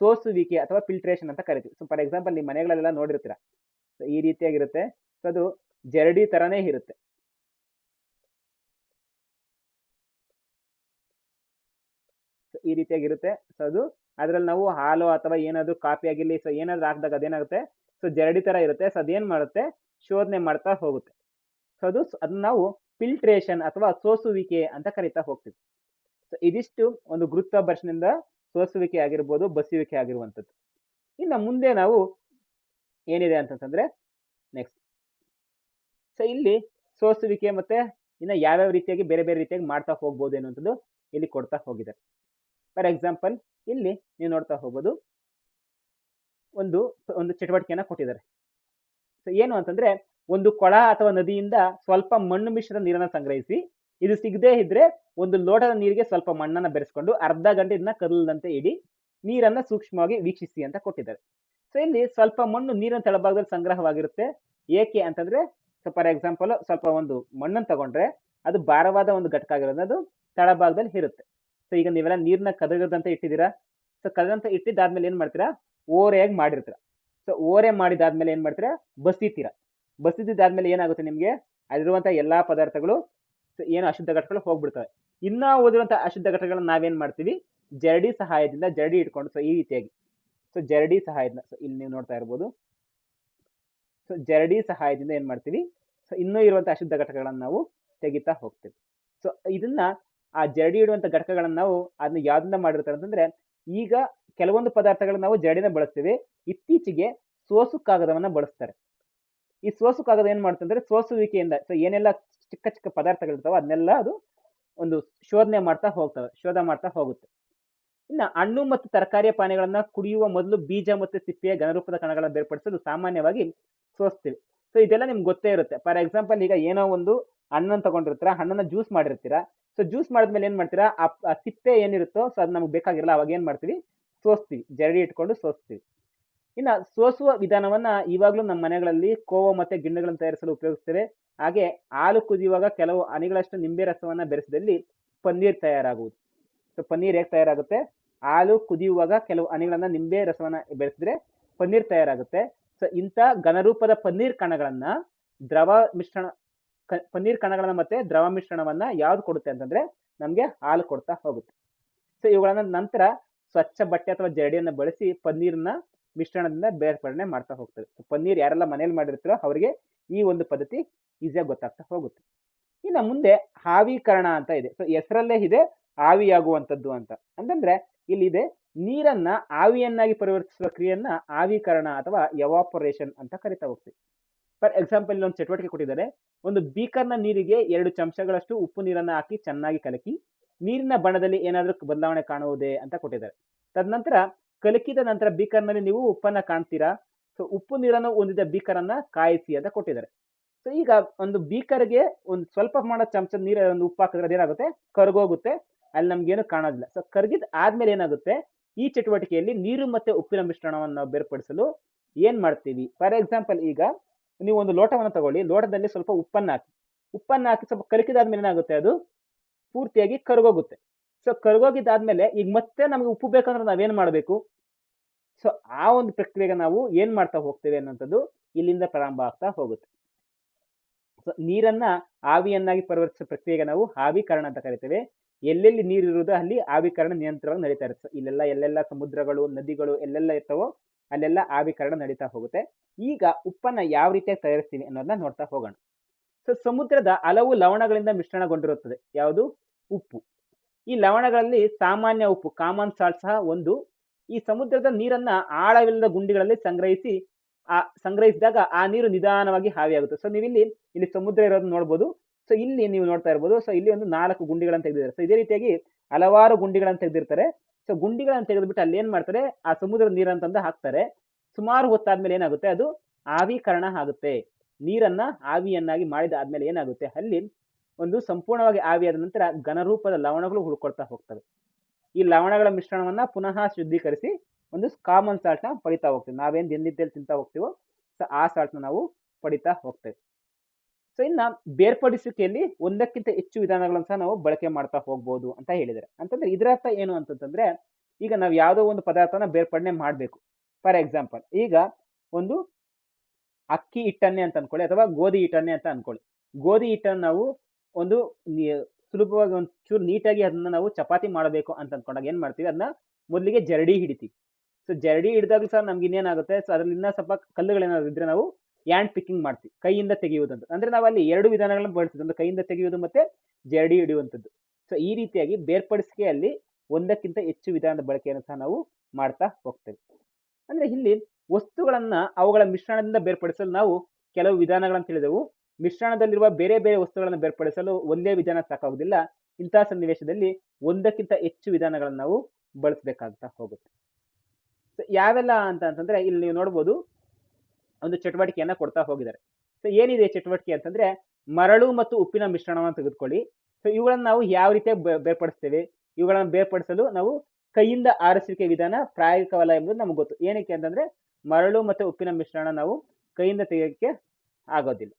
[SPEAKER 1] ಸೋಸುವಿಕೆ ಅಥವಾ ಫಿಲ್ಟ್ರೇಷನ್ ಅಂತ ಕರಿತೀವಿ. ಸೊ ಫಾರ್ ಎಕ್ಸಾಂಪಲ್ ನಿಮ್ಮ ಮನೆಗಳಲ್ಲೆಲ್ಲ ನೋಡಿರ್ತೀರ? ಸೊ ಈ ರೀತಿಯಾಗಿರುತ್ತೆ. ಸೊ ಅದು ಜರಡಿ ತರನೇ ಇರುತ್ತೆ. ಈ ರೀತಿಯಾಗಿರುತ್ತೆ. ಸೊ ಅದು ಅದ್ರಲ್ಲಿ ನಾವು ಹಾಲು ಅಥವಾ ಏನಾದ್ರು ಕಾಫಿ ಆಗಿರ್ಲಿ ಸೊ ಏನಾದ್ರು ಹಾಕಿದಾಗ ಅದೇನಾಗುತ್ತೆ? ಸೊ ಜರಡಿ ತರ ಇರುತ್ತೆ. ಸೊ ಅದೇನ್ ಮಾಡುತ್ತೆ? ಶೋಧನೆ ಮಾಡ್ತಾ ಹೋಗುತ್ತೆ. ಸೊ ಅದು ಅದನ್ನ ನಾವು ಫಿಲ್ಟ್ರೇಷನ್ ಅಥವಾ ಸೋಸುವಿಕೆ ಅಂತ ಕರಿತಾ ಹೋಗ್ತೀವಿ. ಸೊ ಇದಿಷ್ಟು ಒಂದು ಗುರುತ್ವಾಕರ್ಷಣೆಯಿಂದ ಸೋಸುವಿಕೆ ಆಗಿರ್ಬೋದು, ಬಸುವಿಕೆ ಆಗಿರುವಂಥದ್ದು. ಇನ್ನು ಮುಂದೆ ನಾವು ಏನಿದೆ ಅಂತಂತಂದ್ರೆ ನೆಕ್ಸ್ಟ್ ಸೊ ಇಲ್ಲಿ ಸೋಸುವಿಕೆ ಮತ್ತೆ ಇನ್ನು ಯಾವ್ಯಾವ ರೀತಿಯಾಗಿ ಬೇರೆ ಬೇರೆ ರೀತಿಯಾಗಿ ಮಾಡ್ತಾ ಹೋಗ್ಬೋದು ಅನ್ನುವಂಥದ್ದು ಇಲ್ಲಿ ಕೊಡ್ತಾ ಹೋಗಿದೆ. ಫಾರ್ ಎಕ್ಸಾಂಪಲ್ ಇಲ್ಲಿ ನೀವು ನೋಡ್ತಾ ಹೋಗ್ಬೋದು. ಒಂದು ಒಂದು ಚಟುವಟಿಕೆಯನ್ನ ಕೊಟ್ಟಿದ್ದಾರೆ. ಸೊ ಏನು ಅಂತಂದ್ರೆ ಒಂದು ಕೊಳ ಅಥವಾ ನದಿಯಿಂದ ಸ್ವಲ್ಪ ಮಣ್ಣು ಮಿಶ್ರಿತ ನೀರನ್ನ ಸಂಗ್ರಹಿಸಿ, ಇದು ಸಿಗದೇ ಇದ್ರೆ ಒಂದು ಲೋಟದ ನೀರಿಗೆ ಸ್ವಲ್ಪ ಮಣ್ಣನ್ನ ಬೆರೆಸ್ಕೊಂಡು ಅರ್ಧ ಗಂಟೆ ಇದನ್ನ ಕದಲದಂತೆ ಇಡಿ, ನೀರನ್ನ ಸೂಕ್ಷ್ಮವಾಗಿ ವೀಕ್ಷಿಸಿ ಅಂತ ಕೊಟ್ಟಿದ್ದಾರೆ. ಸೊ ಇಲ್ಲಿ ಸ್ವಲ್ಪ ಮಣ್ಣು ನೀರಿನ ತಳಭಾಗದಲ್ಲಿ ಸಂಗ್ರಹವಾಗಿರುತ್ತೆ. ಏಕೆ ಅಂತಂದ್ರೆ ಸೊ ಫಾರ್ ಎಕ್ಸಾಂಪಲ್ ಸ್ವಲ್ಪ ಒಂದು ಮಣ್ಣನ್ನು ತಗೊಂಡ್ರೆ ಅದು ಭಾರವಾದ ಒಂದು ಘಟಕ ಆಗಿರೋದು ಅದು ತಳಭಾಗದಲ್ಲಿ ಇರುತ್ತೆ. ಸೊ ಈಗ ನೀವೆಲ್ಲ ನೀರನ್ನ ಕದಗದಂತ ಇಟ್ಟಿದ್ದೀರಾ? ಸೊ ಕದಗಂತ ಇಟ್ಟಿದ್ದಾದ್ಮೇಲೆ ಏನ್ ಮಾಡ್ತೀರಾ? ಓರೆಯಾಗಿ ಮಾಡಿರ್ತೀರ. ಸೊ ಓರೆ ಮಾಡಿದಾದ್ಮೇಲೆ ಏನ್ ಮಾಡ್ತೀರಾ? ಬಸಿತೀರಾ. ಬಸಿದಿದ್ದಾದ್ಮೇಲೆ ಏನಾಗುತ್ತೆ ನಿಮಗೆ? ಅಲ್ಲಿರುವಂತ ಎಲ್ಲಾ ಪದಾರ್ಥಗಳು ಏನು ಅಶುದ್ಧ ಘಟಕಗಳು ಹೋಗ್ಬಿಡ್ತವೆ. ಇನ್ನ ಓದಿರುವಂತ ಅಶುದ್ಧ ಘಟಕಗಳನ್ನ ನಾವೇನ್ ಮಾಡ್ತೀವಿ? ಜರಡಿ ಸಹಾಯದಿಂದ ಜರಡಿ ಇಟ್ಕೊಂಡು, ಸೊ, ಈ ರೀತಿಯಾಗಿ. ಸೊ ಜರಡಿ ಸಹಾಯದಿಂದ ಸೊ ಇಲ್ಲಿ ನೀವು ನೋಡ್ತಾ ಇರ್ಬೋದು. ಸೊ ಜರಡಿ ಸಹಾಯದಿಂದ ಏನ್ ಮಾಡ್ತೀವಿ? ಸೊ ಇನ್ನೂ ಇರುವಂತ ಅಶುದ್ಧ ಘಟಕಗಳನ್ನ ನಾವು ತೆಗಿತಾ ಹೋಗ್ತೀವಿ. ಸೊ ಇದನ್ನ ಆ ಜರಡಿ ಇಡುವಂತ ಘಟಕಗಳನ್ನ ನಾವು ಅದನ್ನ ಯಾವ್ದನ್ನ ಮಾಡಿರ್ತಾರೆ ಅಂತಂದ್ರೆ, ಈಗ ಕೆಲವೊಂದು ಪದಾರ್ಥಗಳನ್ನ ನಾವು ಜರಡಿನ ಬಳಸ್ತೀವಿ. ಇತ್ತೀಚೆಗೆ ಸೋಸು ಕಾಗದವನ್ನ ಬಳಸ್ತಾರೆ. ಈ ಸೋಸು ಕಾಗದ ಏನ್ ಮಾಡ್ತಂದ್ರೆ ಸೋಸುವಿಕೆಯಿಂದ ಸೊ ಏನೆಲ್ಲ ಚಿಕ್ಕ ಚಿಕ್ಕ ಪದಾರ್ಥಗಳಿರ್ತಾವ ಅದನ್ನೆಲ್ಲ ಅದು ಒಂದು ಶೋಧನೆ ಮಾಡ್ತಾ ಹೋಗ್ತವೆ, ಶೋಧ ಮಾಡ್ತಾ ಹೋಗುತ್ತೆ. ಇನ್ನ ಹಣ್ಣು ಮತ್ತು ತರಕಾರಿಯ ಪಾನೀಯಗಳನ್ನ ಕುಡಿಯುವ ಮೊದಲು ಬೀಜ ಮತ್ತು ಸಿಪ್ಪೆಯ ಘನರೂಪದ ಕಣಗಳನ್ನು ಬೇರ್ಪಡಿಸಲು ಸಾಮಾನ್ಯವಾಗಿ ಸೋಸ್ತೀವಿ. ಸೊ ಇದೆಲ್ಲ ನಿಮ್ಗೆ ಗೊತ್ತೇ ಇರುತ್ತೆ. ಫಾರ್ ಎಕ್ಸಾಂಪಲ್ ಈಗ ಏನೋ ಒಂದು ಹಣ್ಣನ್ನು ತಗೊಂಡಿರ್ತೀರ ಹಣ್ಣನ್ನ ಜ್ಯೂಸ್ ಮಾಡಿರ್ತೀರಾ. ಸೊ ಜ್ಯೂಸ್ ಮಾಡಿದ್ಮೇಲೆ ಏನ್ ಮಾಡ್ತೀರಾ, ಆ ಸಿಪ್ಪೆ ಏನಿರುತ್ತೋ ಸೊ ಅದು ನಮ್ಗೆ ಬೇಕಾಗಿರಲ್ಲ, ಅವಾಗ ಏನ್ ಮಾಡ್ತೀವಿ, ಸೋಸ್ತೀವಿ. ಜರಡಿ ಇಟ್ಕೊಂಡು ಸೋಸ್ತೀವಿ. ಇನ್ನ ಸೋಸುವ ವಿಧಾನವನ್ನ ಇವಾಗಲೂ ನಮ್ಮ ಮನೆಗಳಲ್ಲಿ ಕೋವ ಮತ್ತೆ ಗಿಣ್ಣಗಳನ್ನು ತಯಾರಿಸಲು ಉಪಯೋಗಿಸ್ತೇವೆ. ಹಾಗೆ ಹಾಲು ಕುದಿಯುವಾಗ ಕೆಲವು ಹನಿಗಳಷ್ಟು ನಿಂಬೆ ರಸವನ್ನ ಬೆರೆಸಿದಲ್ಲಿ ಪನ್ನೀರ್ ತಯಾರಾಗುವುದು. ಸೊ ಪನ್ನೀರ್ ಹೇಗೆ ತಯಾರಾಗುತ್ತೆ? ಹಾಲು ಕುದಿಯುವಾಗ ಕೆಲವು ಹನಿಗಳನ್ನ ನಿಂಬೆ ರಸವನ್ನ ಬೆರೆಸಿದ್ರೆ ಪನ್ನೀರ್ ತಯಾರಾಗುತ್ತೆ. ಸೊ ಇಂಥ ಘನರೂಪದ ಪನ್ನೀರ್ ಕಣಗಳನ್ನ ದ್ರವ ಮಿಶ್ರಣ ಪನ್ನೀರ್ ಕಣಗಳನ್ನ ಮತ್ತೆ ದ್ರವ ಮಿಶ್ರಣವನ್ನ ಯಾವ್ದು ಕೊಡುತ್ತೆ ಅಂತಂದ್ರೆ ನಮ್ಗೆ ಹಾಲು ಕೊಡ್ತಾ ಹೋಗುತ್ತೆ. ಸೊ ಇವುಗಳನ್ನ ನಂತರ ಸ್ವಚ್ಛ ಬಟ್ಟೆ ಅಥವಾ ಜರಡಿಯನ್ನ ಬಳಸಿ ಪನ್ನೀರ್ನ ಮಿಶ್ರಣದಿಂದ ಬೇರ್ಪಡಣೆ ಮಾಡ್ತಾ ಹೋಗ್ತದೆ. ಪನ್ನೀರ್ ಯಾರೆಲ್ಲ ಮನೇಲಿ ಮಾಡಿರ್ತಾರೋ ಅವರಿಗೆ ಈ ಒಂದು ಪದ್ಧತಿ ಈಸಿಯಾಗಿ ಗೊತ್ತಾಗ್ತಾ ಹೋಗುತ್ತೆ. ಇನ್ನು ಮುಂದೆ ಆವಿಕರಣ ಅಂತ ಇದೆ. ಸೊ ಹೆಸರಲ್ಲೇ ಇದೆ ಆವಿಯಾಗುವಂಥದ್ದು ಅಂತ. ಅಂತಂದ್ರೆ ಇಲ್ಲಿದೆ ನೀರನ್ನ ಆವಿಯನ್ನಾಗಿ ಪರಿವರ್ತಿಸುವ ಕ್ರಿಯೆಯನ್ನ ಆವಿಕರಣ ಅಥವಾ ಎವಾಪೊರೇಷನ್ ಅಂತ ಕರಿತಾ ಹೋಗ್ತೀವಿ. ಫಾರ್ ಎಕ್ಸಾಂಪಲ್ ಒಂದು ಚಟುವಟಿಕೆ ಕೊಟ್ಟಿದ್ದಾರೆ. ಒಂದು ಬೀಕರ್ನ ನೀರಿಗೆ ಎರಡು ಚಮಚಗಳಷ್ಟು ಉಪ್ಪು ನೀರನ್ನ ಹಾಕಿ ಚೆನ್ನಾಗಿ ಕಲಕಿ, ನೀರಿನ ಬಣ್ಣದಲ್ಲಿ ಏನಾದರೂ ಬದಲಾವಣೆ ಕಾಣುವುದೇ ಅಂತ ಕೊಟ್ಟಿದ್ದಾರೆ. ತದನಂತರ ಕಲಕಿದ ನಂತರ ಬೀಕರ್ನಲ್ಲಿ ನೀವು ಉಪ್ಪನ್ನ ಕಾಣ್ತೀರಾ? ಸೊ ಉಪ್ಪು ನೀರನ್ನು ಹೊಂದಿದ ಬೀಕರನ್ನ ಕಾಯಿಸಿ ಅಂತ ಕೊಟ್ಟಿದ್ದಾರೆ. ಸೊ ಈಗ ಒಂದು ಬೀಕರ್ಗೆ ಒಂದು ಸ್ವಲ್ಪ ಮಾಡೋ ಚಮಚ ನೀರ ಒಂದು ಉಪ್ಪು ಹಾಕಿದ್ರೆ ಅದೇನಾಗುತ್ತೆ? ಕರ್ಗೋಗುತ್ತೆ. ಅಲ್ಲಿ ನಮ್ಗೇನು ಕಾಣೋದಿಲ್ಲ. ಸೊ ಕರ್ಗಿದ ಆದ್ಮೇಲೆ ಏನಾಗುತ್ತೆ? ಈ ಚಟುವಟಿಕೆಯಲ್ಲಿ ನೀರು ಮತ್ತೆ ಉಪ್ಪಿನ ಮಿಶ್ರಣವನ್ನು ಬೇರ್ಪಡಿಸಲು ಏನ್ ಮಾಡ್ತೀವಿ? ಫಾರ್ ಎಕ್ಸಾಂಪಲ್ ಈಗ ನೀವು ಒಂದು ಲೋಟವನ್ನು ತಗೊಳ್ಳಿ. ಲೋಟದಲ್ಲಿ ಸ್ವಲ್ಪ ಉಪ್ಪನ್ನು ಹಾಕಿ. ಉಪ್ಪನ್ನು ಹಾಕಿ ಸ್ವಲ್ಪ ಕಲಕಿದಾದ್ಮೇಲೆ ಏನಾಗುತ್ತೆ ಅದು? ಪೂರ್ತಿಯಾಗಿ ಕರಗೋಗುತ್ತೆ. ಸೊ ಕರ್ಗೋಗಿದ್ದಾದ್ಮೇಲೆ ಈಗ ಮತ್ತೆ ನಮಗೆ ಉಪ್ಪು ಬೇಕಂದ್ರೆ ನಾವೇನು ಮಾಡಬೇಕು? ಸೊ ಆ ಒಂದು ಪ್ರಕ್ರಿಯೆಗೆ ನಾವು ಏನು ಮಾಡ್ತಾ ಹೋಗ್ತೇವೆ ಅನ್ನೋಂಥದ್ದು ಇಲ್ಲಿಂದ ಪ್ರಾರಂಭ ಆಗ್ತಾ ಹೋಗುತ್ತೆ. ಸೊ ನೀರನ್ನ ಆವಿಯನ್ನಾಗಿ ಪರಿವರ್ತಿಸೋ ಪ್ರಕ್ರಿಯೆಗೆ ನಾವು ಆವಿಕರಣ ಅಂತ ಕರಿತೇವೆ. ಎಲ್ಲೆಲ್ಲಿ ನೀರು ಇರುವುದೋ ಅಲ್ಲಿ ಆವಿಕರಣ ನಿಯಂತ್ರಣ ನಡೀತಾ ಇರುತ್ತೆ. ಇಲ್ಲೆಲ್ಲ, ಎಲ್ಲೆಲ್ಲ ಸಮುದ್ರಗಳು, ನದಿಗಳು ಎಲ್ಲೆಲ್ಲ ಇರ್ತವೋ ಅಲ್ಲೆಲ್ಲ ಆವಿಕರಣ ನಡೀತಾ ಹೋಗುತ್ತೆ. ಈಗ ಉಪ್ಪನ್ನ ಯಾವ ರೀತಿಯಾಗಿ ತಯಾರಿಸ್ತೀವಿ ಅನ್ನೋದನ್ನ ನೋಡ್ತಾ ಹೋಗೋಣ. ಸೊ ಸಮುದ್ರದ ಹಲವು ಲವಣಗಳಿಂದ ಮಿಶ್ರಣಗೊಂಡಿರುತ್ತದೆ. ಯಾವುದು? ಉಪ್ಪು. ಈ ಲವಣಗಳಲ್ಲಿ ಸಾಮಾನ್ಯ ಉಪ್ಪು ಕಾಮನ್ ಸಾಲ್ಟ್ ಸಹ ಒಂದು. ಈ ಸಮುದ್ರದ ನೀರನ್ನ ಆಳವಿಲ್ಲದ ಗುಂಡಿಗಳಲ್ಲಿ ಸಂಗ್ರಹಿಸಿ, ಆ, ಸಂಗ್ರಹಿಸಿದಾಗ ಆ ನೀರು ನಿಧಾನವಾಗಿ ಹಾವಿಯಾಗುತ್ತೆ. ಸೊ ನೀವಿಲ್ಲಿ, ಇಲ್ಲಿ ಸಮುದ್ರ ಇರೋದನ್ನ ನೋಡ್ಬೋದು. ಸೊ ಇಲ್ಲಿ ನೀವು ನೋಡ್ತಾ ಇರ್ಬೋದು. ಸೊ ಇಲ್ಲಿ ಒಂದು ನಾಲ್ಕು ಗುಂಡಿಗಳನ್ನು ತೆಗೆದಿದ್ದಾರೆ. ಸೊ ಇದೇ ರೀತಿಯಾಗಿ ಹಲವಾರು ಗುಂಡಿಗಳನ್ನು ತೆಗೆದಿರ್ತಾರೆ. ಸೊ ಗುಂಡಿಗಳನ್ನು ತೆಗೆದುಬಿಟ್ಟು ಅಲ್ಲಿ ಏನು ಮಾಡ್ತಾರೆ? ಆ ಸಮುದ್ರದ ನೀರಂತಂದು ಹಾಕ್ತಾರೆ. ಸುಮಾರು ಹೊತ್ತಾದ್ಮೇಲೆ ಏನಾಗುತ್ತೆ? ಅದು ಆವಿಕರಣ ಆಗುತ್ತೆ. ನೀರನ್ನ ಆವಿಯನ್ನಾಗಿ ಮಾಡಿದ ಆದ್ಮೇಲೆ ಏನಾಗುತ್ತೆ? ಅಲ್ಲಿ ಒಂದು ಸಂಪೂರ್ಣವಾಗಿ ಆವಿಯಾದ ನಂತರ ಘನರೂಪದ ಲವಣಗಳು ಹುಡ್ಕೊಳ್ತಾ ಹೋಗ್ತವೆ. ಈ ಲವಣಗಳ ಮಿಶ್ರಣವನ್ನ ಪುನಃ ಶುದ್ಧೀಕರಿಸಿ ಒಂದು ಕಾಮನ್ ಸಾಲ್ಟ್ನ ಪಡಿತಾ ಹೋಗ್ತೀವಿ. ನಾವೇನು ದಿನನಿತ್ಯದಲ್ಲಿ ತಿಂತಾ ಹೋಗ್ತೀವೋ, ಸೊ ಆ ಸಾಲ್ಟ್ನ ನಾವು ಪಡಿತಾ ಹೋಗ್ತೇವೆ. ಸೊ ಇನ್ನ ಬೇರ್ಪಡಿಸುವಿಕೆಯಲ್ಲಿ ಒಂದಕ್ಕಿಂತ ಹೆಚ್ಚು ವಿಧಾನಗಳನ್ನು ಸಹ ನಾವು ಬಳಕೆ ಮಾಡ್ತಾ ಹೋಗ್ಬೋದು ಅಂತ ಹೇಳಿದರೆ ಅಂತಂದ್ರೆ ಇದರ ಅರ್ಥ ಏನು ಅಂತಂತಂದ್ರೆ, ಈಗ ನಾವು ಯಾವುದೋ ಒಂದು ಪದಾರ್ಥನ ಬೇರ್ಪಡಣೆ ಮಾಡಬೇಕು. ಫಾರ್ ಎಕ್ಸಾಂಪಲ್, ಈಗ ಒಂದು ಅಕ್ಕಿ ಹಿಟ್ಟನ್ನೇ ಅಂತ ಅನ್ಕೊಳ್ಳಿ ಅಥವಾ ಗೋಧಿ ಹಿಟ್ಟನ್ನೇ ಅಂತ ಅನ್ಕೊಳ್ಳಿ. ಗೋಧಿ ಹಿಟ್ಟನ್ನು ನಾವು ಒಂದು ಸುಲಭವಾಗಿ ಒಂದು ಚೂರು ನೀಟಾಗಿ ಅದನ್ನ ನಾವು ಚಪಾತಿ ಮಾಡಬೇಕು ಅಂತ ಅನ್ಕೊಂಡಾಗ ಏನ್ ಮಾಡ್ತೀವಿ? ಅದನ್ನ ಮೊದಲಿಗೆ ಜರಡಿ ಹಿಡಿತೀವಿ. ಸೊ ಜರಡಿ ಹಿಡಿದಾಗ ಸಹ ನಮ್ಗೆ ಇನ್ನೇನಾಗುತ್ತೆ? ಸೊ ಅದ್ರಲ್ಲಿ ಇನ್ನ ಸ್ವಲ್ಪ ಕಲ್ಲುಗಳೇನಾದ್ರು ಇದ್ರೆ ನಾವು ಹ್ಯಾಂಡ್ ಪಿಕ್ಕಿಂಗ್ ಮಾಡ್ತೀವಿ. ಕೈಯಿಂದ ತೆಗೆಯುವುದಂತ. ಅಂದ್ರೆ ನಾವು ಅಲ್ಲಿ ಎರಡು ವಿಧಾನಗಳನ್ನು ಬಳಸ್ತೀವಿ ಒಂದು ಕೈಯಿಂದ ತೆಗೆಯುವುದು ಮತ್ತೆ ಜರಡಿ ಹಿಡಿಯುವಂಥದ್ದು. ಸೊ ಈ ರೀತಿಯಾಗಿ ಬೇರ್ಪಡಿಸಿಕೆಯಲ್ಲಿ ಒಂದಕ್ಕಿಂತ ಹೆಚ್ಚು ವಿಧಾನದ ಬಳಕೆಯನ್ನು ಸಹ ನಾವು ಮಾಡ್ತಾ ಹೋಗ್ತೇವೆ. ಅಂದ್ರೆ ಇಲ್ಲಿ ವಸ್ತುಗಳನ್ನ ಅವುಗಳ ಮಿಶ್ರಣದಿಂದ ಬೇರ್ಪಡಿಸಲು ನಾವು ಕೆಲವು ವಿಧಾನಗಳನ್ನು ತಿಳಿದೆವು ಮಿಶ್ರಣದಲ್ಲಿರುವ ಬೇರೆ ಬೇರೆ ವಸ್ತುಗಳನ್ನು ಬೇರ್ಪಡಿಸಲು ಒಂದೇ ವಿಧಾನ ಸಾಕಾಗುವುದಿಲ್ಲ. ಇಂತಹ ಸನ್ನಿವೇಶದಲ್ಲಿ ಒಂದಕ್ಕಿಂತ ಹೆಚ್ಚು ವಿಧಾನಗಳನ್ನು ನಾವು ಬಳಸಬೇಕಾಗ್ತಾ ಹೋಗುತ್ತೆ. ಯಾವೆಲ್ಲ ಅಂತ ಅಂತಂದ್ರೆ ಇಲ್ಲಿ ನೀವು ನೋಡ್ಬೋದು. ಒಂದು ಚಟುವಟಿಕೆಯನ್ನ ಕೊಡ್ತಾ ಹೋಗಿದ್ದಾರೆ. ಸೊ ಏನಿದೆ ಚಟುವಟಿಕೆ ಅಂತಂದ್ರೆ ಮರಳು ಮತ್ತು ಉಪ್ಪಿನ ಮಿಶ್ರಣವನ್ನು ತೆಗೆದುಕೊಳ್ಳಿ. ಸೊ ಇವುಗಳನ್ನು ನಾವು ಯಾವ ರೀತಿ ಬೇರ್ಪಡಿಸ್ತೇವೆ? ಇವುಗಳನ್ನು ಬೇರ್ಪಡಿಸಲು ನಾವು ಕೈಯಿಂದ ಆರಿಸುವಿಕೆ ವಿಧಾನ ಪ್ರಾಯೋಗಿಕವಲ್ಲ ಎಂಬುದು ನಮ್ಗೆ ಗೊತ್ತು. ಏನಕ್ಕೆ ಅಂತಂದ್ರೆ ಮರಳು ಮತ್ತು ಉಪ್ಪಿನ ಮಿಶ್ರಣ ನಾವು ಕೈಯಿಂದ ತೆಗೆಯೋಕ್ಕೆ ಆಗೋದಿಲ್ಲ.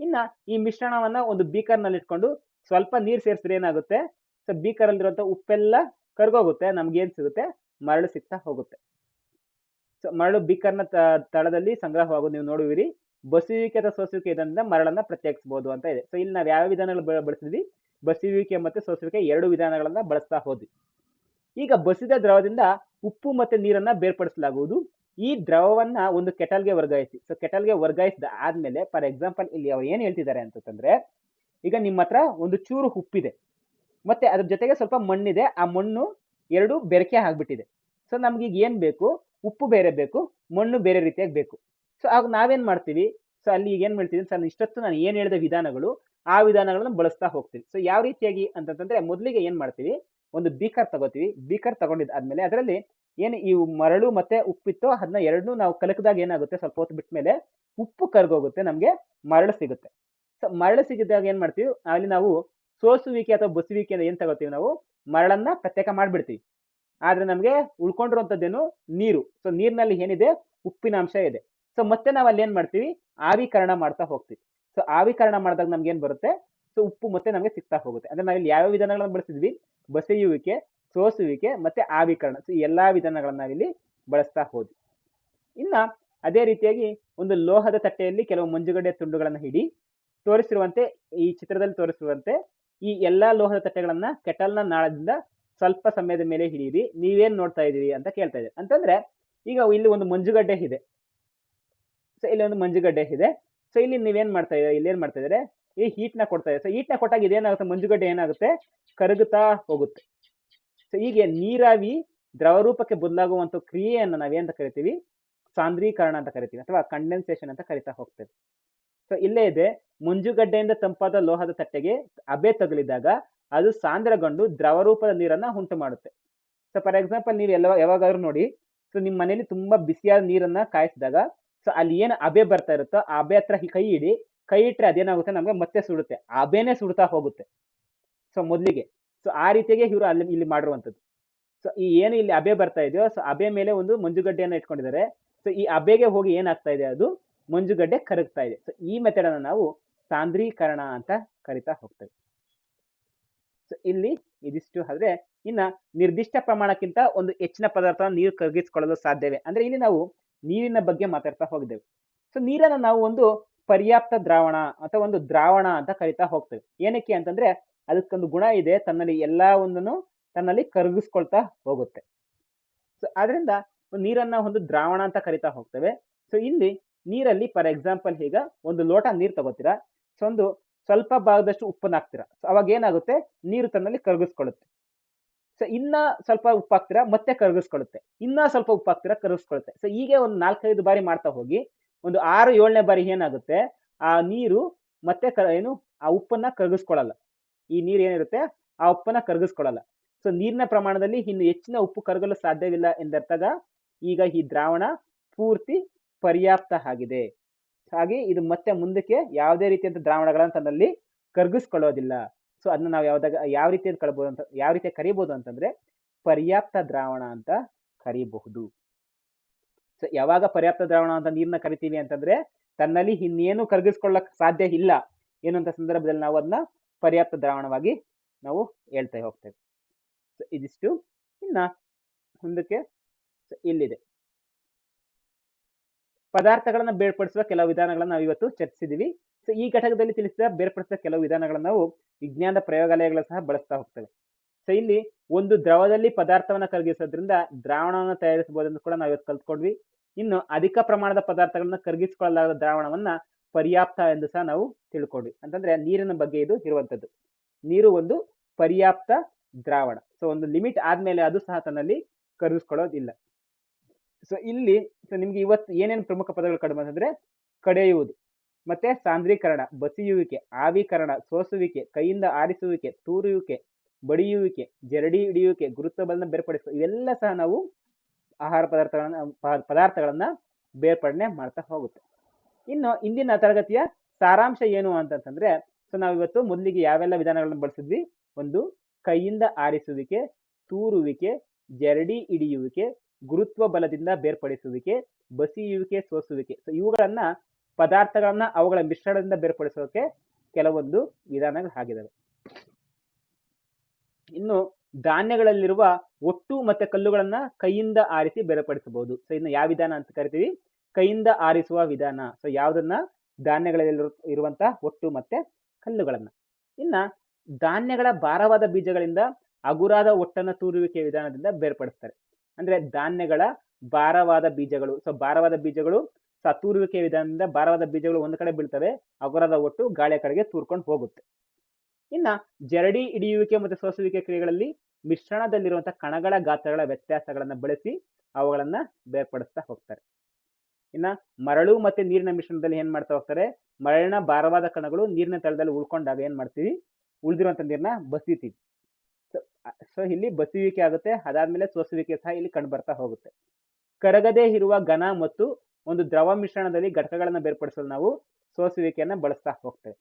[SPEAKER 1] ಇನ್ನ ಈ ಮಿಶ್ರಣವನ್ನ ಒಂದು ಬೀಕರ್ನಲ್ಲಿ ಇಟ್ಕೊಂಡು ಸ್ವಲ್ಪ ನೀರು ಸೇರಿಸಿದ್ರೆ ಏನಾಗುತ್ತೆ? ಸೊ ಬೀಕರ್ ಅಲ್ಲಿರುವಂತ ಉಪ್ಪೆಲ್ಲ ಕರ್ಗೋಗುತ್ತೆ ನಮ್ಗೆ ಏನ್ ಸಿಗುತ್ತೆ? ಮರಳು ಸಿಗ್ತಾ ಹೋಗುತ್ತೆ. ಮರಳು ಬಿಕ್ಕರ್ನ ತಳದಲ್ಲಿ ಸಂಗ್ರಹವಾಗುವುದು ನೀವು ನೋಡುವಿರಿ. ಬಸುವಿಕೆ ಅಥವಾ ಸೋಸುವಿಕೆ ಇದರಿಂದ ಮರಳನ್ನ ಪ್ರತ್ಯೇಕಿಸಬಹುದು ಅಂತ ಇದೆ. ಸೊ ಇಲ್ಲಿ ನಾವು ಯಾವ ವಿಧಾನಗಳು ಬಳಸಿದ್ವಿ? ಬಸುವಿಕೆ ಮತ್ತೆ ಸೋಸುವಿಕೆ ಎರಡು ವಿಧಾನಗಳನ್ನ ಬಳಸ್ತಾ ಹೋದ್ವಿ. ಈಗ ಬಸಿದ ದ್ರವದಿಂದ ಉಪ್ಪು ಮತ್ತೆ ನೀರನ್ನ ಬೇರ್ಪಡಿಸಲಾಗುವುದು. ಈ ದ್ರವವನ್ನ ಒಂದು ಕೆಟಲ್ಗೆ ವರ್ಗಾಯಿಸಿ. ಸೊ ಕೆಟಲ್ಗೆ ವರ್ಗಾಯಿಸಿದ ಆದ್ಮೇಲೆ, ಫಾರ್ ಎಕ್ಸಾಂಪಲ್, ಇಲ್ಲಿ ಅವ್ರು ಏನ್ ಹೇಳ್ತಿದ್ದಾರೆ ಅಂತಂದ್ರೆ, ಈಗ ನಿಮ್ಮ ಹತ್ರ ಒಂದು ಚೂರು ಉಪ್ಪಿದೆ. ಮತ್ತೆ ಅದ್ರ ಜೊತೆಗೆ ಸ್ವಲ್ಪ ಮಣ್ಣಿದೆ. ಆ ಮಣ್ಣು ಎರಡು ಬೆರಕೆ ಆಗ್ಬಿಟ್ಟಿದೆ. ಸೊ ನಮ್ಗೆ ಈಗ ಏನ್ ಬೇಕು? ಉಪ್ಪು ಬೇರೆ ಬೇಕು, ಮಣ್ಣು ಬೇರೆ ರೀತಿಯಾಗಿ ಬೇಕು. ಸೊ ಆಗ ನಾವೇನು ಮಾಡ್ತೀವಿ? ಸೊ ಅಲ್ಲಿ ಈಗ ಏನ್ ಮಾಡ್ತೀವಿ ಸರ್ ಇಷ್ಟೊತ್ತು ನಾನು ಏನು ಹೇಳಿದ ವಿಧಾನಗಳು, ಆ ವಿಧಾನಗಳನ್ನು ಬಳಸ್ತಾ ಹೋಗ್ತೀವಿ ಸೊ ಯಾವ ರೀತಿಯಾಗಿ ಅಂತಂತಂದ್ರೆ ಮೊದಲಿಗೆ ಏನು ಮಾಡ್ತೀವಿ? ಒಂದು ಬೀಕರ್ ತಗೋತೀವಿ. ಬೀಕರ್ ತಗೊಂಡಿದ್ ಆದ್ಮೇಲೆ ಅದರಲ್ಲಿ ಏನು ಈ ಮರಳು ಮತ್ತೆ ಉಪ್ಪಿತ್ತು ಅದನ್ನ ಎರಡನ್ನೂ ನಾವು ಕಲಕಿದಾಗ ಏನಾಗುತ್ತೆ? ಸ್ವಲ್ಪ ಹೊತ್ತು ಬಿಟ್ಮೇಲೆ ಉಪ್ಪು ಕರ್ಗೋಗುತ್ತೆ, ನಮಗೆ ಮರಳು ಸಿಗುತ್ತೆ. ಸೊ ಮರಳು ಸಿಗಿದಾಗ ಏನು ಮಾಡ್ತೀವಿ? ಅಲ್ಲಿ ನಾವು ಸೋಸುವಿಕೆ ಅಥವಾ ಬಸುವಿಕೆ ಅಂತ ಏನು ತಗೋತೀವಿ ನಾವು? ಮರಳನ್ನ ಪ್ರತ್ಯೇಕ ಮಾಡ್ಬಿಡ್ತೀವಿ. ಆದ್ರೆ ನಮ್ಗೆ ಉಳ್ಕೊಂಡಿರುವಂತದ್ದೇನು ನೀರು. ಸೊ ನೀರಿನಲ್ಲಿ ಏನಿದೆ? ಉಪ್ಪಿನ ಅಂಶ ಇದೆ. ಸೊ ಮತ್ತೆ ನಾವು ಅಲ್ಲಿ ಏನ್ ಮಾಡ್ತೀವಿ? ಆವಿಕರಣ ಮಾಡ್ತಾ ಹೋಗ್ತೀವಿ. ಸೊ ಆವಿಕರಣ ಮಾಡಿದಾಗ ನಮ್ಗೆ ಏನ್ ಬರುತ್ತೆ? ಸೊ ಉಪ್ಪು ಮತ್ತೆ ನಮ್ಗೆ ಸಿಗ್ತಾ ಹೋಗುತ್ತೆ. ಅಂದ್ರೆ ನಾವಿಲ್ಲಿ ಯಾವ ವಿಧಾನಗಳನ್ನ ಬಳಸಿದ್ವಿ? ಬಸೆಯುವಿಕೆ, ಸೋಸುವಿಕೆ ಮತ್ತೆ ಆವಿಕರಣ. ಸೊ ಎಲ್ಲಾ ವಿಧಾನಗಳನ್ನ ನಾವಿಲ್ಲಿ ಬಳಸ್ತಾ ಹೋದ್ವಿ. ಇನ್ನ ಅದೇ ರೀತಿಯಾಗಿ ಒಂದು ಲೋಹದ ತಟ್ಟೆಯಲ್ಲಿ ಕೆಲವು ಮಂಜುಗಡ್ಡೆ ತುಂಡುಗಳನ್ನ ಹಿಡಿ ತೋರಿಸಿರುವಂತೆ, ಈ ಚಿತ್ರದಲ್ಲಿ ತೋರಿಸಿರುವಂತೆ ಈ ಎಲ್ಲಾ ಲೋಹದ ತಟ್ಟೆಗಳನ್ನ ಕೆಟಲ್ನ ನಾಳದಿಂದ ಸ್ವಲ್ಪ ಸಮಯದ ಮೇಲೆ ಹಿಡೀರಿ ನೀವೇನ್ ನೋಡ್ತಾ ಇದೀರಿ ಅಂತ ಕೇಳ್ತಾ ಇದೆ ಅಂತಂದ್ರೆ, ಈಗ ಇಲ್ಲಿ ಒಂದು ಮಂಜುಗಡ್ಡೆ ಇದೆ. ಸೊ ಇಲ್ಲಿ ಒಂದು ಮಂಜುಗಡ್ಡೆ ಇದೆ. ಸೊ ಇಲ್ಲಿ ನೀವೇನ್ ಮಾಡ್ತಾ ಇದ್ದೀರಾ? ಇಲ್ಲಿ ಏನ್ ಮಾಡ್ತಾ ಇದ್ದಾರೆ? ಈ ಹೀಟ್ನ ಕೊಡ್ತಾ ಇದೆ ಸೊ ನ ಕೊಟ್ಟಾಗ ಇದೇನಾಗುತ್ತೆ? ಮಂಜುಗಡ್ಡೆ ಏನಾಗುತ್ತೆ? ಕರಗುತ್ತಾ ಹೋಗುತ್ತೆ. ಸೊ ಹೀಗೆ ನೀರಾವಿ ದ್ರವ ರೂಪಕ್ಕೆ ಬದಲಾಗುವಂತ ಕ್ರಿಯೆಯನ್ನು ನಾವೇನಂತ ಕರಿತೀವಿ? ಸಾಂದ್ರೀಕರಣ ಅಂತ ಕರಿತೀವಿ. ಅಥವಾ ಕಂಡೆನ್ಸೇಷನ್ ಅಂತ ಕರಿತಾ ಹೋಗ್ತೇವೆ. ಸೊ ಇಲ್ಲೇ ಇದೆ. ಮಂಜುಗಡ್ಡೆಯಿಂದ ತಂಪಾದ ಲೋಹದ ತಟ್ಟೆಗೆ ಅಬೆ ತಗುಲಿದಾಗ ಅದು ಸಾಂದ್ರಗೊಂಡು ದ್ರವ ರೂಪದ ನೀರನ್ನ ಉಂಟು ಮಾಡುತ್ತೆ. ಸೊ ಫಾರ್ ಎಕ್ಸಾಂಪಲ್ ನೀವು ಎಲ್ಲ, ಯಾವಾಗಾದ್ರೂ ನೋಡಿ ಸೊ ನಿಮ್ಮ ಮನೇಲಿ ತುಂಬಾ ಬಿಸಿಯಾದ ನೀರನ್ನ ಕಾಯಿಸಿದಾಗ ಸೊ ಅಲ್ಲಿ ಏನು ಅಬೆ ಬರ್ತಾ ಇರುತ್ತೋ, ಆ ಅಬೆ ಹತ್ರ ಕೈ ಇಡಿ, ಕೈ ಇಟ್ಟರೆ ಅದೇನಾಗುತ್ತೆ? ನಮ್ಗೆ ಮತ್ತೆ ಸುಡುತ್ತೆ. ಅಬೆನೇ ಸುಡ್ತಾ ಹೋಗುತ್ತೆ. ಸೊ ಮೊದಲಿಗೆ ಸೊ ಆ ರೀತಿಯಾಗಿ ಇವರು ಅಲ್ಲಿ, ಇಲ್ಲಿ ಮಾಡಿರುವಂಥದ್ದು. ಸೊ ಈ ಏನು ಇಲ್ಲಿ ಅಬೆ ಬರ್ತಾ ಇದೆಯೋ ಸೊ ಅಬೆ ಮೇಲೆ ಒಂದು ಮಂಜುಗಡ್ಡೆಯನ್ನು ಇಟ್ಕೊಂಡಿದ್ದಾರೆ. ಸೊ ಈ ಅಬೆಗೆ ಹೋಗಿ ಏನಾಗ್ತಾ ಇದೆ? ಅದು ಮಂಜುಗಡ್ಡೆ ಕರಗ್ತಾ ಇದೆ. ಸೊ ಈ ಮೆಥಡನ್ನು ನಾವು ಸಾಂದ್ರೀಕರಣ ಅಂತ ಕರಿತಾ ಹೋಗ್ತೇವೆ. ಇಲ್ಲಿ ಇದಿಷ್ಟು ಆದ್ರೆ ಇನ್ನ ನಿರ್ದಿಷ್ಟ ಪ್ರಮಾಣಕ್ಕಿಂತ ಒಂದು ಹೆಚ್ಚಿನ ಪದಾರ್ಥ ನೀರು ಕರಗಿಸಿಕೊಳ್ಳಲು ಸಾಧ್ಯವೇ? ಅಂದ್ರೆ ಇಲ್ಲಿ ನಾವು ನೀರಿನ ಬಗ್ಗೆ ಮಾತಾಡ್ತಾ ಹೋಗಿದ್ದೇವೆ. ಸೊ ನೀರನ್ನ ನಾವು ಒಂದು ಪರ್ಯಾಪ್ತ ದ್ರಾವಣ ಅಥವಾ ಒಂದು ದ್ರಾವಣ ಅಂತ ಕರಿತಾ ಹೋಗ್ತೇವೆ. ಏನಕ್ಕೆ ಅಂತಂದ್ರೆ ಅದಕ್ಕೊಂದು ಗುಣ ಇದೆ, ತನ್ನಲ್ಲಿ ಎಲ್ಲ ಒಂದನ್ನು ತನ್ನಲ್ಲಿ ಕರಗಿಸ್ಕೊಳ್ತಾ ಹೋಗುತ್ತೆ. ಸೊ ಆದ್ರಿಂದ ನೀರನ್ನ ಒಂದು ದ್ರಾವಣ ಅಂತ ಕರಿತಾ ಹೋಗ್ತೇವೆ. ಸೊ ಇಲ್ಲಿ ನೀರಲ್ಲಿ ಫಾರ್ ಎಕ್ಸಾಂಪಲ್ ಈಗ ಒಂದು ಲೋಟ ನೀರು ತಗೋತೀರಾ? ಸೊ ಒಂದು ಸ್ವಲ್ಪ ಭಾಗದಷ್ಟು ಉಪ್ಪನ್ನು ಹಾಕ್ತೀರಾ. ಸೊ ಅವಾಗ ಏನಾಗುತ್ತೆ? ನೀರು ತನ್ನಲ್ಲಿ ಕರಗಿಸ್ಕೊಳ್ಳುತ್ತೆ. ಸೊ ಇನ್ನ ಸ್ವಲ್ಪ ಉಪ್ಪು ಹಾಕ್ತೀರಾ, ಮತ್ತೆ ಕರಗಿಸ್ಕೊಳ್ಳುತ್ತೆ. ಇನ್ನ ಸ್ವಲ್ಪ ಉಪ್ಪು ಹಾಕ್ತೀರಾ, ಕರಗಿಸ್ಕೊಳ್ಳುತ್ತೆ. ಸೊ ಹೀಗೆ ಒಂದು ನಾಲ್ಕೈದು ಬಾರಿ ಮಾಡ್ತಾ ಹೋಗಿ, ಒಂದು ಆರು, ಏಳನೇ ಬಾರಿ ಏನಾಗುತ್ತೆ? ಆ ನೀರು ಮತ್ತೆ ಏನು? ಆ ಉಪ್ಪನ್ನ ಕರಗಿಸ್ಕೊಳ್ಳಲ್ಲ. ಈ ನೀರು ಏನಿರುತ್ತೆ? ಆ ಉಪ್ಪನ್ನ ಕರಗಿಸ್ಕೊಳ್ಳಲ್ಲ. ಸೊ ನೀರಿನ ಪ್ರಮಾಣದಲ್ಲಿ ಇನ್ನು ಹೆಚ್ಚಿನ ಉಪ್ಪು ಕರಗಲು ಸಾಧ್ಯವಿಲ್ಲ ಎಂದರ್ಥಾಗ, ಈಗ ಈ ದ್ರಾವಣ ಪೂರ್ತಿ ಪರ್ಯಾಪ್ತ ಆಗಿದೆ. ಹಾಗೆ ಇದು ಮತ್ತೆ ಮುಂದಕ್ಕೆ ಯಾವುದೇ ರೀತಿಯಂತ ದ್ರಾವಣಗಳನ್ನು ತನ್ನಲ್ಲಿ ಕರಗಿಸ್ಕೊಳ್ಳೋದಿಲ್ಲ. ಸೊ ಅದನ್ನ ನಾವು ಯಾವ್ದಾಗ, ಯಾವ ರೀತಿಯಲ್ಲಿ ಕಳ್ಬೋದು ಅಂತ, ಯಾವ ರೀತಿ ಕರಿಬಹುದು ಅಂತಂದ್ರೆ ಪರ್ಯಾಪ್ತ ದ್ರಾವಣ ಅಂತ ಕರಿಬಹುದು. ಸೊ ಯಾವಾಗ ಪರ್ಯಾಪ್ತ ದ್ರಾವಣ ಅಂತ ನೀರನ್ನ ಕರಿತೀವಿ ಅಂತಂದ್ರೆ ತನ್ನಲ್ಲಿ ಇನ್ನೇನು ಕರಗಿಸ್ಕೊಳ್ಳಕ್ ಸಾಧ್ಯ ಇಲ್ಲ ಏನಂತ ಸಂದರ್ಭದಲ್ಲಿ ನಾವು ಅದನ್ನ ಪರ್ಯಾಪ್ತ ದ್ರಾವಣವಾಗಿ ನಾವು ಹೇಳ್ತಾ ಹೋಗ್ತೇವೆ. ಸೊ ಇದಿಷ್ಟು. ಇನ್ನ ಮುಂದಕ್ಕೆ ಇಲ್ಲಿದೆ. ಪದಾರ್ಥಗಳನ್ನ ಬೇರ್ಪಡಿಸುವ ಕೆಲವು ವಿಧಾನಗಳನ್ನು ನಾವು ಇವತ್ತು ಚರ್ಚಿಸಿದೀವಿ. ಸೊ ಈ ಘಟಕದಲ್ಲಿ ತಿಳಿಸಿದ ಬೇರ್ಪಡಿಸಿದ ಕೆಲವು ವಿಧಾನಗಳನ್ನು ನಾವು ವಿಜ್ಞಾನದ ಪ್ರಯೋಗಾಲಯಗಳು ಸಹ ಬಳಸ್ತಾ ಹೋಗ್ತೇವೆ. ಸೊ ಇಲ್ಲಿ ಒಂದು ದ್ರವದಲ್ಲಿ ಪದಾರ್ಥವನ್ನ ಕರಗಿಸೋದ್ರಿಂದ ದ್ರಾವಣವನ್ನು ತಯಾರಿಸಬಹುದು ಕೂಡ ನಾವು ಇವತ್ತು ಕಲ್ತ್ಕೊಂಡ್ವಿ. ಇನ್ನು ಅಧಿಕ ಪ್ರಮಾಣದ ಪದಾರ್ಥಗಳನ್ನ ಕರಗಿಸಿಕೊಳ್ಳಲಾದ ದ್ರಾವಣವನ್ನ ಪರ್ಯಾಪ್ತ ಎಂದು ಸಹ ನಾವು ತಿಳ್ಕೊಂಡ್ವಿ. ಅಂತಂದ್ರೆ ನೀರಿನ ಬಗ್ಗೆ ಇದು ಇರುವಂತದ್ದು. ನೀರು ಒಂದು ಪರ್ಯಾಪ್ತ ದ್ರಾವಣ. ಸೊ ಒಂದು ಲಿಮಿಟ್ ಆದ್ಮೇಲೆ ಅದು ಸಹ ತನ್ನಲ್ಲಿ ಕರಗಿಸ್ಕೊಳ್ಳೋದಿಲ್ಲ. ಸೊ ಇಲ್ಲಿ ಸೊ ನಿಮ್ಗೆ ಇವತ್ತು ಏನೇನು ಪ್ರಮುಖ ಪದಗಳು ಕಡಿಮೆ ಅಂತಂದ್ರೆ, ಕಡೆಯುವುದು. ಮತ್ತೆ ಸಾಂದ್ರೀಕರಣ, ಬಸಿಯುವಿಕೆ, ಆವಿಕರಣ, ಸೋಸುವಿಕೆ, ಕೈಯಿಂದ ಆರಿಸುವಿಕೆ, ತೂರುವಿಕೆ, ಬಡಿಯುವಿಕೆ, ಜರಡಿ ಹಿಡಿಯುವಿಕೆ, ಗುರುತ್ವ ಬಲನ ಬೇರ್ಪಡಿಸುವ, ಇವೆಲ್ಲ ಸಹ ನಾವು ಆಹಾರ ಪದಾರ್ಥಗಳನ್ನ ಪದಾರ್ಥಗಳನ್ನ ಬೇರ್ಪಡಣೆ ಮಾಡ್ತಾ ಹೋಗುತ್ತೆ. ಇನ್ನು ಇಂದಿನ ತರಗತಿಯ ಸಾರಾಂಶ ಏನು ಅಂತಂತಂದ್ರೆ ಸೊ ನಾವು ಇವತ್ತು ಮೊದಲಿಗೆ ಯಾವೆಲ್ಲ ವಿಧಾನಗಳನ್ನ ಬಳಸಿದ್ವಿ? ಒಂದು ಕೈಯಿಂದ ಆರಿಸುವಿಕೆ, ತೂರುವಿಕೆ, ಜರಡಿ ಹಿಡಿಯುವಿಕೆ ಗುರುತ್ವ ಬಲದಿಂದ ಬೇರ್ಪಡಿಸುವಿಕೆ, ಬಸಿಯುವಿಕೆ, ಸೋಸುವಿಕೆ. ಸೊ ಇವುಗಳನ್ನ ಪದಾರ್ಥಗಳನ್ನ ಅವುಗಳ ಮಿಶ್ರಣದಿಂದ ಬೇರ್ಪಡಿಸೋಕೆ ಕೆಲವೊಂದು ವಿಧಾನಗಳು ಆಗಿದಾವೆ. ಇನ್ನು ಧಾನ್ಯಗಳಲ್ಲಿರುವ ಒಟ್ಟು ಮತ್ತೆ ಕಲ್ಲುಗಳನ್ನ ಕೈಯಿಂದ ಆರಿಸಿ ಬೇರ್ಪಡಿಸಬಹುದು. ಸೊ ಇನ್ನು ಯಾವ ವಿಧಾನ ಅಂತ ಕರಿತೀವಿ? ಕೈಯಿಂದ ಆರಿಸುವ ವಿಧಾನ. ಸೊ ಯಾವ್ದನ್ನ? ಧಾನ್ಯಗಳಲ್ಲಿ ಇರುವಂತಹ ಒಟ್ಟು ಮತ್ತೆ ಕಲ್ಲುಗಳನ್ನ. ಇನ್ನ ಧಾನ್ಯಗಳ ಭಾರವಾದ ಬೀಜಗಳಿಂದ ಹಗುರಾದ ಒಟ್ಟನ್ನ ತೂರುವಿಕೆ ವಿಧಾನದಿಂದ ಬೇರ್ಪಡಿಸ್ತಾರೆ. ಅಂದ್ರೆ ಧಾನ್ಯಗಳ ಭಾರವಾದ ಬೀಜಗಳು. ಸೊ ಭಾರವಾದ ಬೀಜಗಳು ಸೊ ವಿಧಾನದಿಂದ ಭಾರವಾದ ಬೀಜಗಳು ಒಂದು ಕಡೆ ಬೀಳ್ತವೆ. ಅಗುರದ ಒಟ್ಟು ಗಾಳಿಯ ಕಡೆಗೆ ತೂರ್ಕೊಂಡು ಹೋಗುತ್ತೆ. ಇನ್ನ ಜರಡಿ ಹಿಡಿಯುವಿಕೆ ಮತ್ತು ಸೋಸುವಿಕೆ ಕ್ರಿಯೆಗಳಲ್ಲಿ ಮಿಶ್ರಣದಲ್ಲಿರುವಂತಹ ಕಣಗಳ ಗಾತ್ರಗಳ ವ್ಯತ್ಯಾಸಗಳನ್ನ ಬಳಸಿ ಅವುಗಳನ್ನ ಬೇರ್ಪಡಿಸ್ತಾ ಹೋಗ್ತಾರೆ. ಇನ್ನ ಮರಳು ಮತ್ತೆ ನೀರಿನ ಮಿಶ್ರಣದಲ್ಲಿ ಏನ್ ಮಾಡ್ತಾ ಹೋಗ್ತಾರೆ? ಮರಳಿನ ಭಾರವಾದ ಕಣಗಳು ನೀರಿನ ತಳದಲ್ಲಿ ಉಳ್ಕೊಂಡಾಗ ಏನ್ ಮಾಡ್ತೀವಿ? ಉಳಿದಿರುವಂತ ನೀರನ್ನ ಬಸಿತೀವಿ. ಸೊ ಇಲ್ಲಿ ಬಸುವಿಕೆ ಆಗುತ್ತೆ. ಅದಾದ್ಮೇಲೆ ಸೋಸುವಿಕೆ ಸಹ ಇಲ್ಲಿ ಕಂಡು ಬರ್ತಾ ಹೋಗುತ್ತೆ. ಕರಗದೆ ಇರುವ ಘನ ಮತ್ತು ಒಂದು ದ್ರವ ಮಿಶ್ರಣದಲ್ಲಿ ಘಟಕಗಳನ್ನು ಬೇರ್ಪಡಿಸಲು ನಾವು ಸೋಸುವಿಕೆಯನ್ನು ಬಳಸ್ತಾ ಹೋಗ್ತೇವೆ.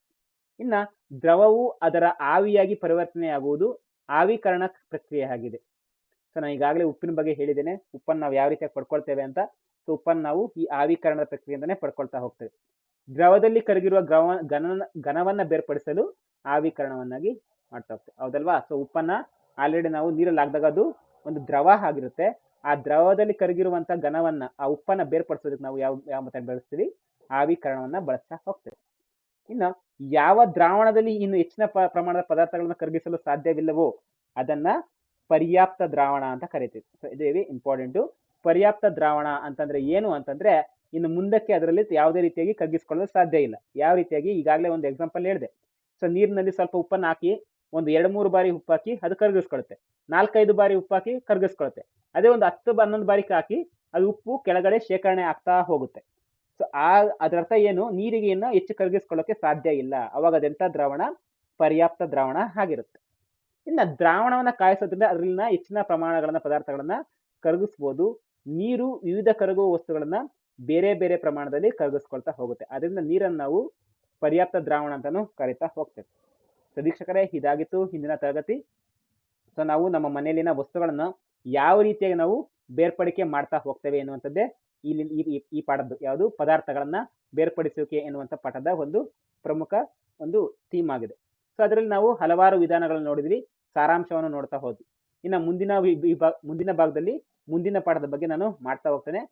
[SPEAKER 1] ಇನ್ನ ದ್ರವವು ಅದರ ಆವಿಯಾಗಿ ಪರಿವರ್ತನೆಯಾಗುವುದು ಆವಿಕರಣ ಪ್ರಕ್ರಿಯೆ ಆಗಿದೆ. ಸೊ ನಾನು ಈಗಾಗಲೇ ಉಪ್ಪಿನ ಬಗ್ಗೆ ಹೇಳಿದ್ದೇನೆ. ಉಪ್ಪನ್ನು ನಾವು ಯಾವ ರೀತಿಯಾಗಿ ಪಡ್ಕೊಳ್ತೇವೆ ಅಂತ? ಸೊ ಉಪ್ಪನ್ನು ನಾವು ಈ ಆವಿಕರಣದ ಪ್ರಕ್ರಿಯೆಯಿಂದನೇ ಪಡ್ಕೊಳ್ತಾ ಹೋಗ್ತೇವೆ. ದ್ರವದಲ್ಲಿ ಕರಗಿರುವ ಘನ ಘನವನ್ನು ಬೇರ್ಪಡಿಸಲು ಆವಿಕರಣವನ್ನಾಗಿ ಮಾಡ್ತಾ ಹೋಗ್ತೇವೆ. ಹೌದಲ್ವಾ? ಸೊ ಉಪ್ಪನ್ನ ಆಲ್ರೆಡಿ ನಾವು ನೀರಲ್ಲಿ ಹಾಕಿದಾಗ ಅದು ಒಂದು ದ್ರವ ಆಗಿರುತ್ತೆ. ಆ ದ್ರವದಲ್ಲಿ ಕರಗಿರುವಂತ ಘನವನ್ನ, ಆ ಉಪ್ಪನ್ನ ಬೇರ್ಪಡಿಸೋದಕ್ಕೆ ನಾವು ಯಾವ ಯಾವ ಮತ ಬಳಸ್ತೀವಿ? ಆವಿಕರಣವನ್ನ ಬಳಸ್ತಾ ಹೋಗ್ತೇವೆ. ಇನ್ನು ಯಾವ ದ್ರಾವಣದಲ್ಲಿ ಇನ್ನು ಹೆಚ್ಚಿನ ಪ್ರಮಾಣದ ಪದಾರ್ಥಗಳನ್ನು ಕರಗಿಸಲು ಸಾಧ್ಯವಿಲ್ಲವೋ ಅದನ್ನ ಪರ್ಯಾಪ್ತ ದ್ರಾವಣ ಅಂತ ಕರಿತೀವಿ. ಸೊ ಇದೇವಿ ಇಂಪಾರ್ಟೆಂಟು ಪರ್ಯಾಪ್ತ ದ್ರಾವಣ ಅಂತಂದ್ರೆ ಏನು ಅಂತಂದ್ರೆ ಇನ್ನು ಮುಂದಕ್ಕೆ ಅದರಲ್ಲಿ ಯಾವುದೇ ರೀತಿಯಾಗಿ ಕರಗಿಸ್ಕೊಳ್ಳಲು ಸಾಧ್ಯ ಇಲ್ಲ. ಯಾವ ರೀತಿಯಾಗಿ ಈಗಾಗಲೇ ಒಂದು ಎಕ್ಸಾಂಪಲ್ ಹೇಳಿದೆ. ಸೊ ನೀರಿನಲ್ಲಿ ಸ್ವಲ್ಪ ಉಪ್ಪನ್ನು ಹಾಕಿ ಒಂದು ಎರಡು ಮೂರು ಬಾರಿ ಉಪ್ಪಾಕಿ ಅದು ಕರಗಿಸ್ಕೊಳುತ್ತೆ. ನಾಲ್ಕೈದು ಬಾರಿ ಉಪ್ಪಾಕಿ ಕರಗಿಸ್ಕೊಳುತ್ತೆ. ಅದೇ ಒಂದು ಹತ್ತು ಹನ್ನೊಂದು ಬಾರಿ ಹಾಕಿ ಅದು ಉಪ್ಪು ಕೆಳಗಡೆ ಶೇಖರಣೆ ಆಗ್ತಾ ಹೋಗುತ್ತೆ. ಸೊ ಆ ಅದರರ್ಥ ಏನು? ನೀರಿಗೆ ಏನು ಹೆಚ್ಚು ಕರಗಿಸ್ಕೊಳ್ಳೋಕೆ ಸಾಧ್ಯ ಇಲ್ಲ. ಅವಾಗ ಅದೆಂಥ ದ್ರಾವಣ, ಪರ್ಯಾಪ್ತ ದ್ರಾವಣ ಆಗಿರುತ್ತೆ. ಇನ್ನು ದ್ರಾವಣವನ್ನು ಕಾಯಿಸೋದ್ರಿಂದ ಅದರಲ್ಲಿನ ಹೆಚ್ಚಿನ ಪ್ರಮಾಣಗಳನ್ನ, ಪದಾರ್ಥಗಳನ್ನ ಕರಗಿಸ್ಬೋದು. ನೀರು ವಿವಿಧ ಕರಗುವ ವಸ್ತುಗಳನ್ನ ಬೇರೆ ಬೇರೆ ಪ್ರಮಾಣದಲ್ಲಿ ಕರಗಿಸ್ಕೊಳ್ತಾ ಹೋಗುತ್ತೆ. ಅದರಿಂದ ನೀರನ್ನು ನಾವು ಪರ್ಯಾಪ್ತ ದ್ರಾವಣ ಅಂತಾನು ಕರೀತಾ ಹೋಗ್ತೇವೆ. ಸೊ ವೀಕ್ಷಕರೇ ಇದಾಗಿತ್ತು ಹಿಂದಿನ ತರಗತಿ. ಸೊ ನಾವು ನಮ್ಮ ಮನೆಯಲ್ಲಿನ ವಸ್ತುಗಳನ್ನು ಯಾವ ರೀತಿಯಾಗಿ ನಾವು ಬೇರ್ಪಡಿಕೆ ಮಾಡ್ತಾ ಹೋಗ್ತೇವೆ ಎನ್ನುವಂಥದ್ದೇ ಇಲ್ಲಿ ಈ ಈ ಪಾಠದ್ದು. ಯಾವುದು? ಪದಾರ್ಥಗಳನ್ನು ಬೇರ್ಪಡಿಸುವಿಕೆ ಎನ್ನುವಂಥ ಪಾಠದ ಒಂದು ಪ್ರಮುಖ ಒಂದು ಥೀಮ್ ಆಗಿದೆ. ಸೊ ಅದರಲ್ಲಿ ನಾವು ಹಲವಾರು ವಿಧಾನಗಳನ್ನು ನೋಡಿದ್ವಿ. ಸಾರಾಂಶವನ್ನು ನೋಡ್ತಾ ಹೋದ್ವಿ. ಇನ್ನು ಮುಂದಿನ ವಿಭಾಗ ಮುಂದಿನ ಭಾಗದಲ್ಲಿ ಮುಂದಿನ ಪಾಠದ ಬಗ್ಗೆ ನಾನು ಮಾಡ್ತಾ ಹೋಗ್ತೇನೆ.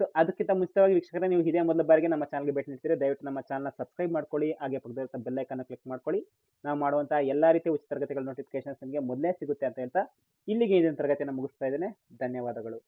[SPEAKER 1] ಸೊ ಅದಕ್ಕಿಂತ ಮುಂಚಿತವಾಗಿ ವೀಕ್ಷಕರೇ, ನೀವು ಇದೇ ಮೊದಲ ಬಾರಿಗೆ ನಮ್ಮ ಚಾನಲ್ಗೆ ಭೇಟಿ ನೀಡ್ತೀರಿ ದಯವಿಟ್ಟು ನಮ್ಮ ಚಾನಲ್ನ ಸಬ್ಸ್ಕ್ರೈಬ್ ಮಾಡ್ಕೊಳ್ಳಿ. ಹಾಗೆ ಪಕ್ಕದ ಬೆಲ್ಲೈಕನ್ನ ಕ್ಲಿಕ್ ಮಾಡ್ಕೊಳ್ಳಿ. ನಾವು ಮಾಡುವಂಥ ಎಲ್ಲ ರೀತಿಯ ಉಚಿತ ತರಗತಿಗಳ ನೋಟಿಫಿಕೇಶನ್ಸ್ ನಿಮಗೆ ಮೊದಲೇ ಸಿಗುತ್ತೆ ಅಂತ ಹೇಳ್ತಾ ಇಲ್ಲಿಗೆ ಇದನ್ನು ತರಗತಿಯನ್ನು ಮುಗಿಸ್ತಾ ಇದ್ದೇನೆ. ಧನ್ಯವಾದಗಳು.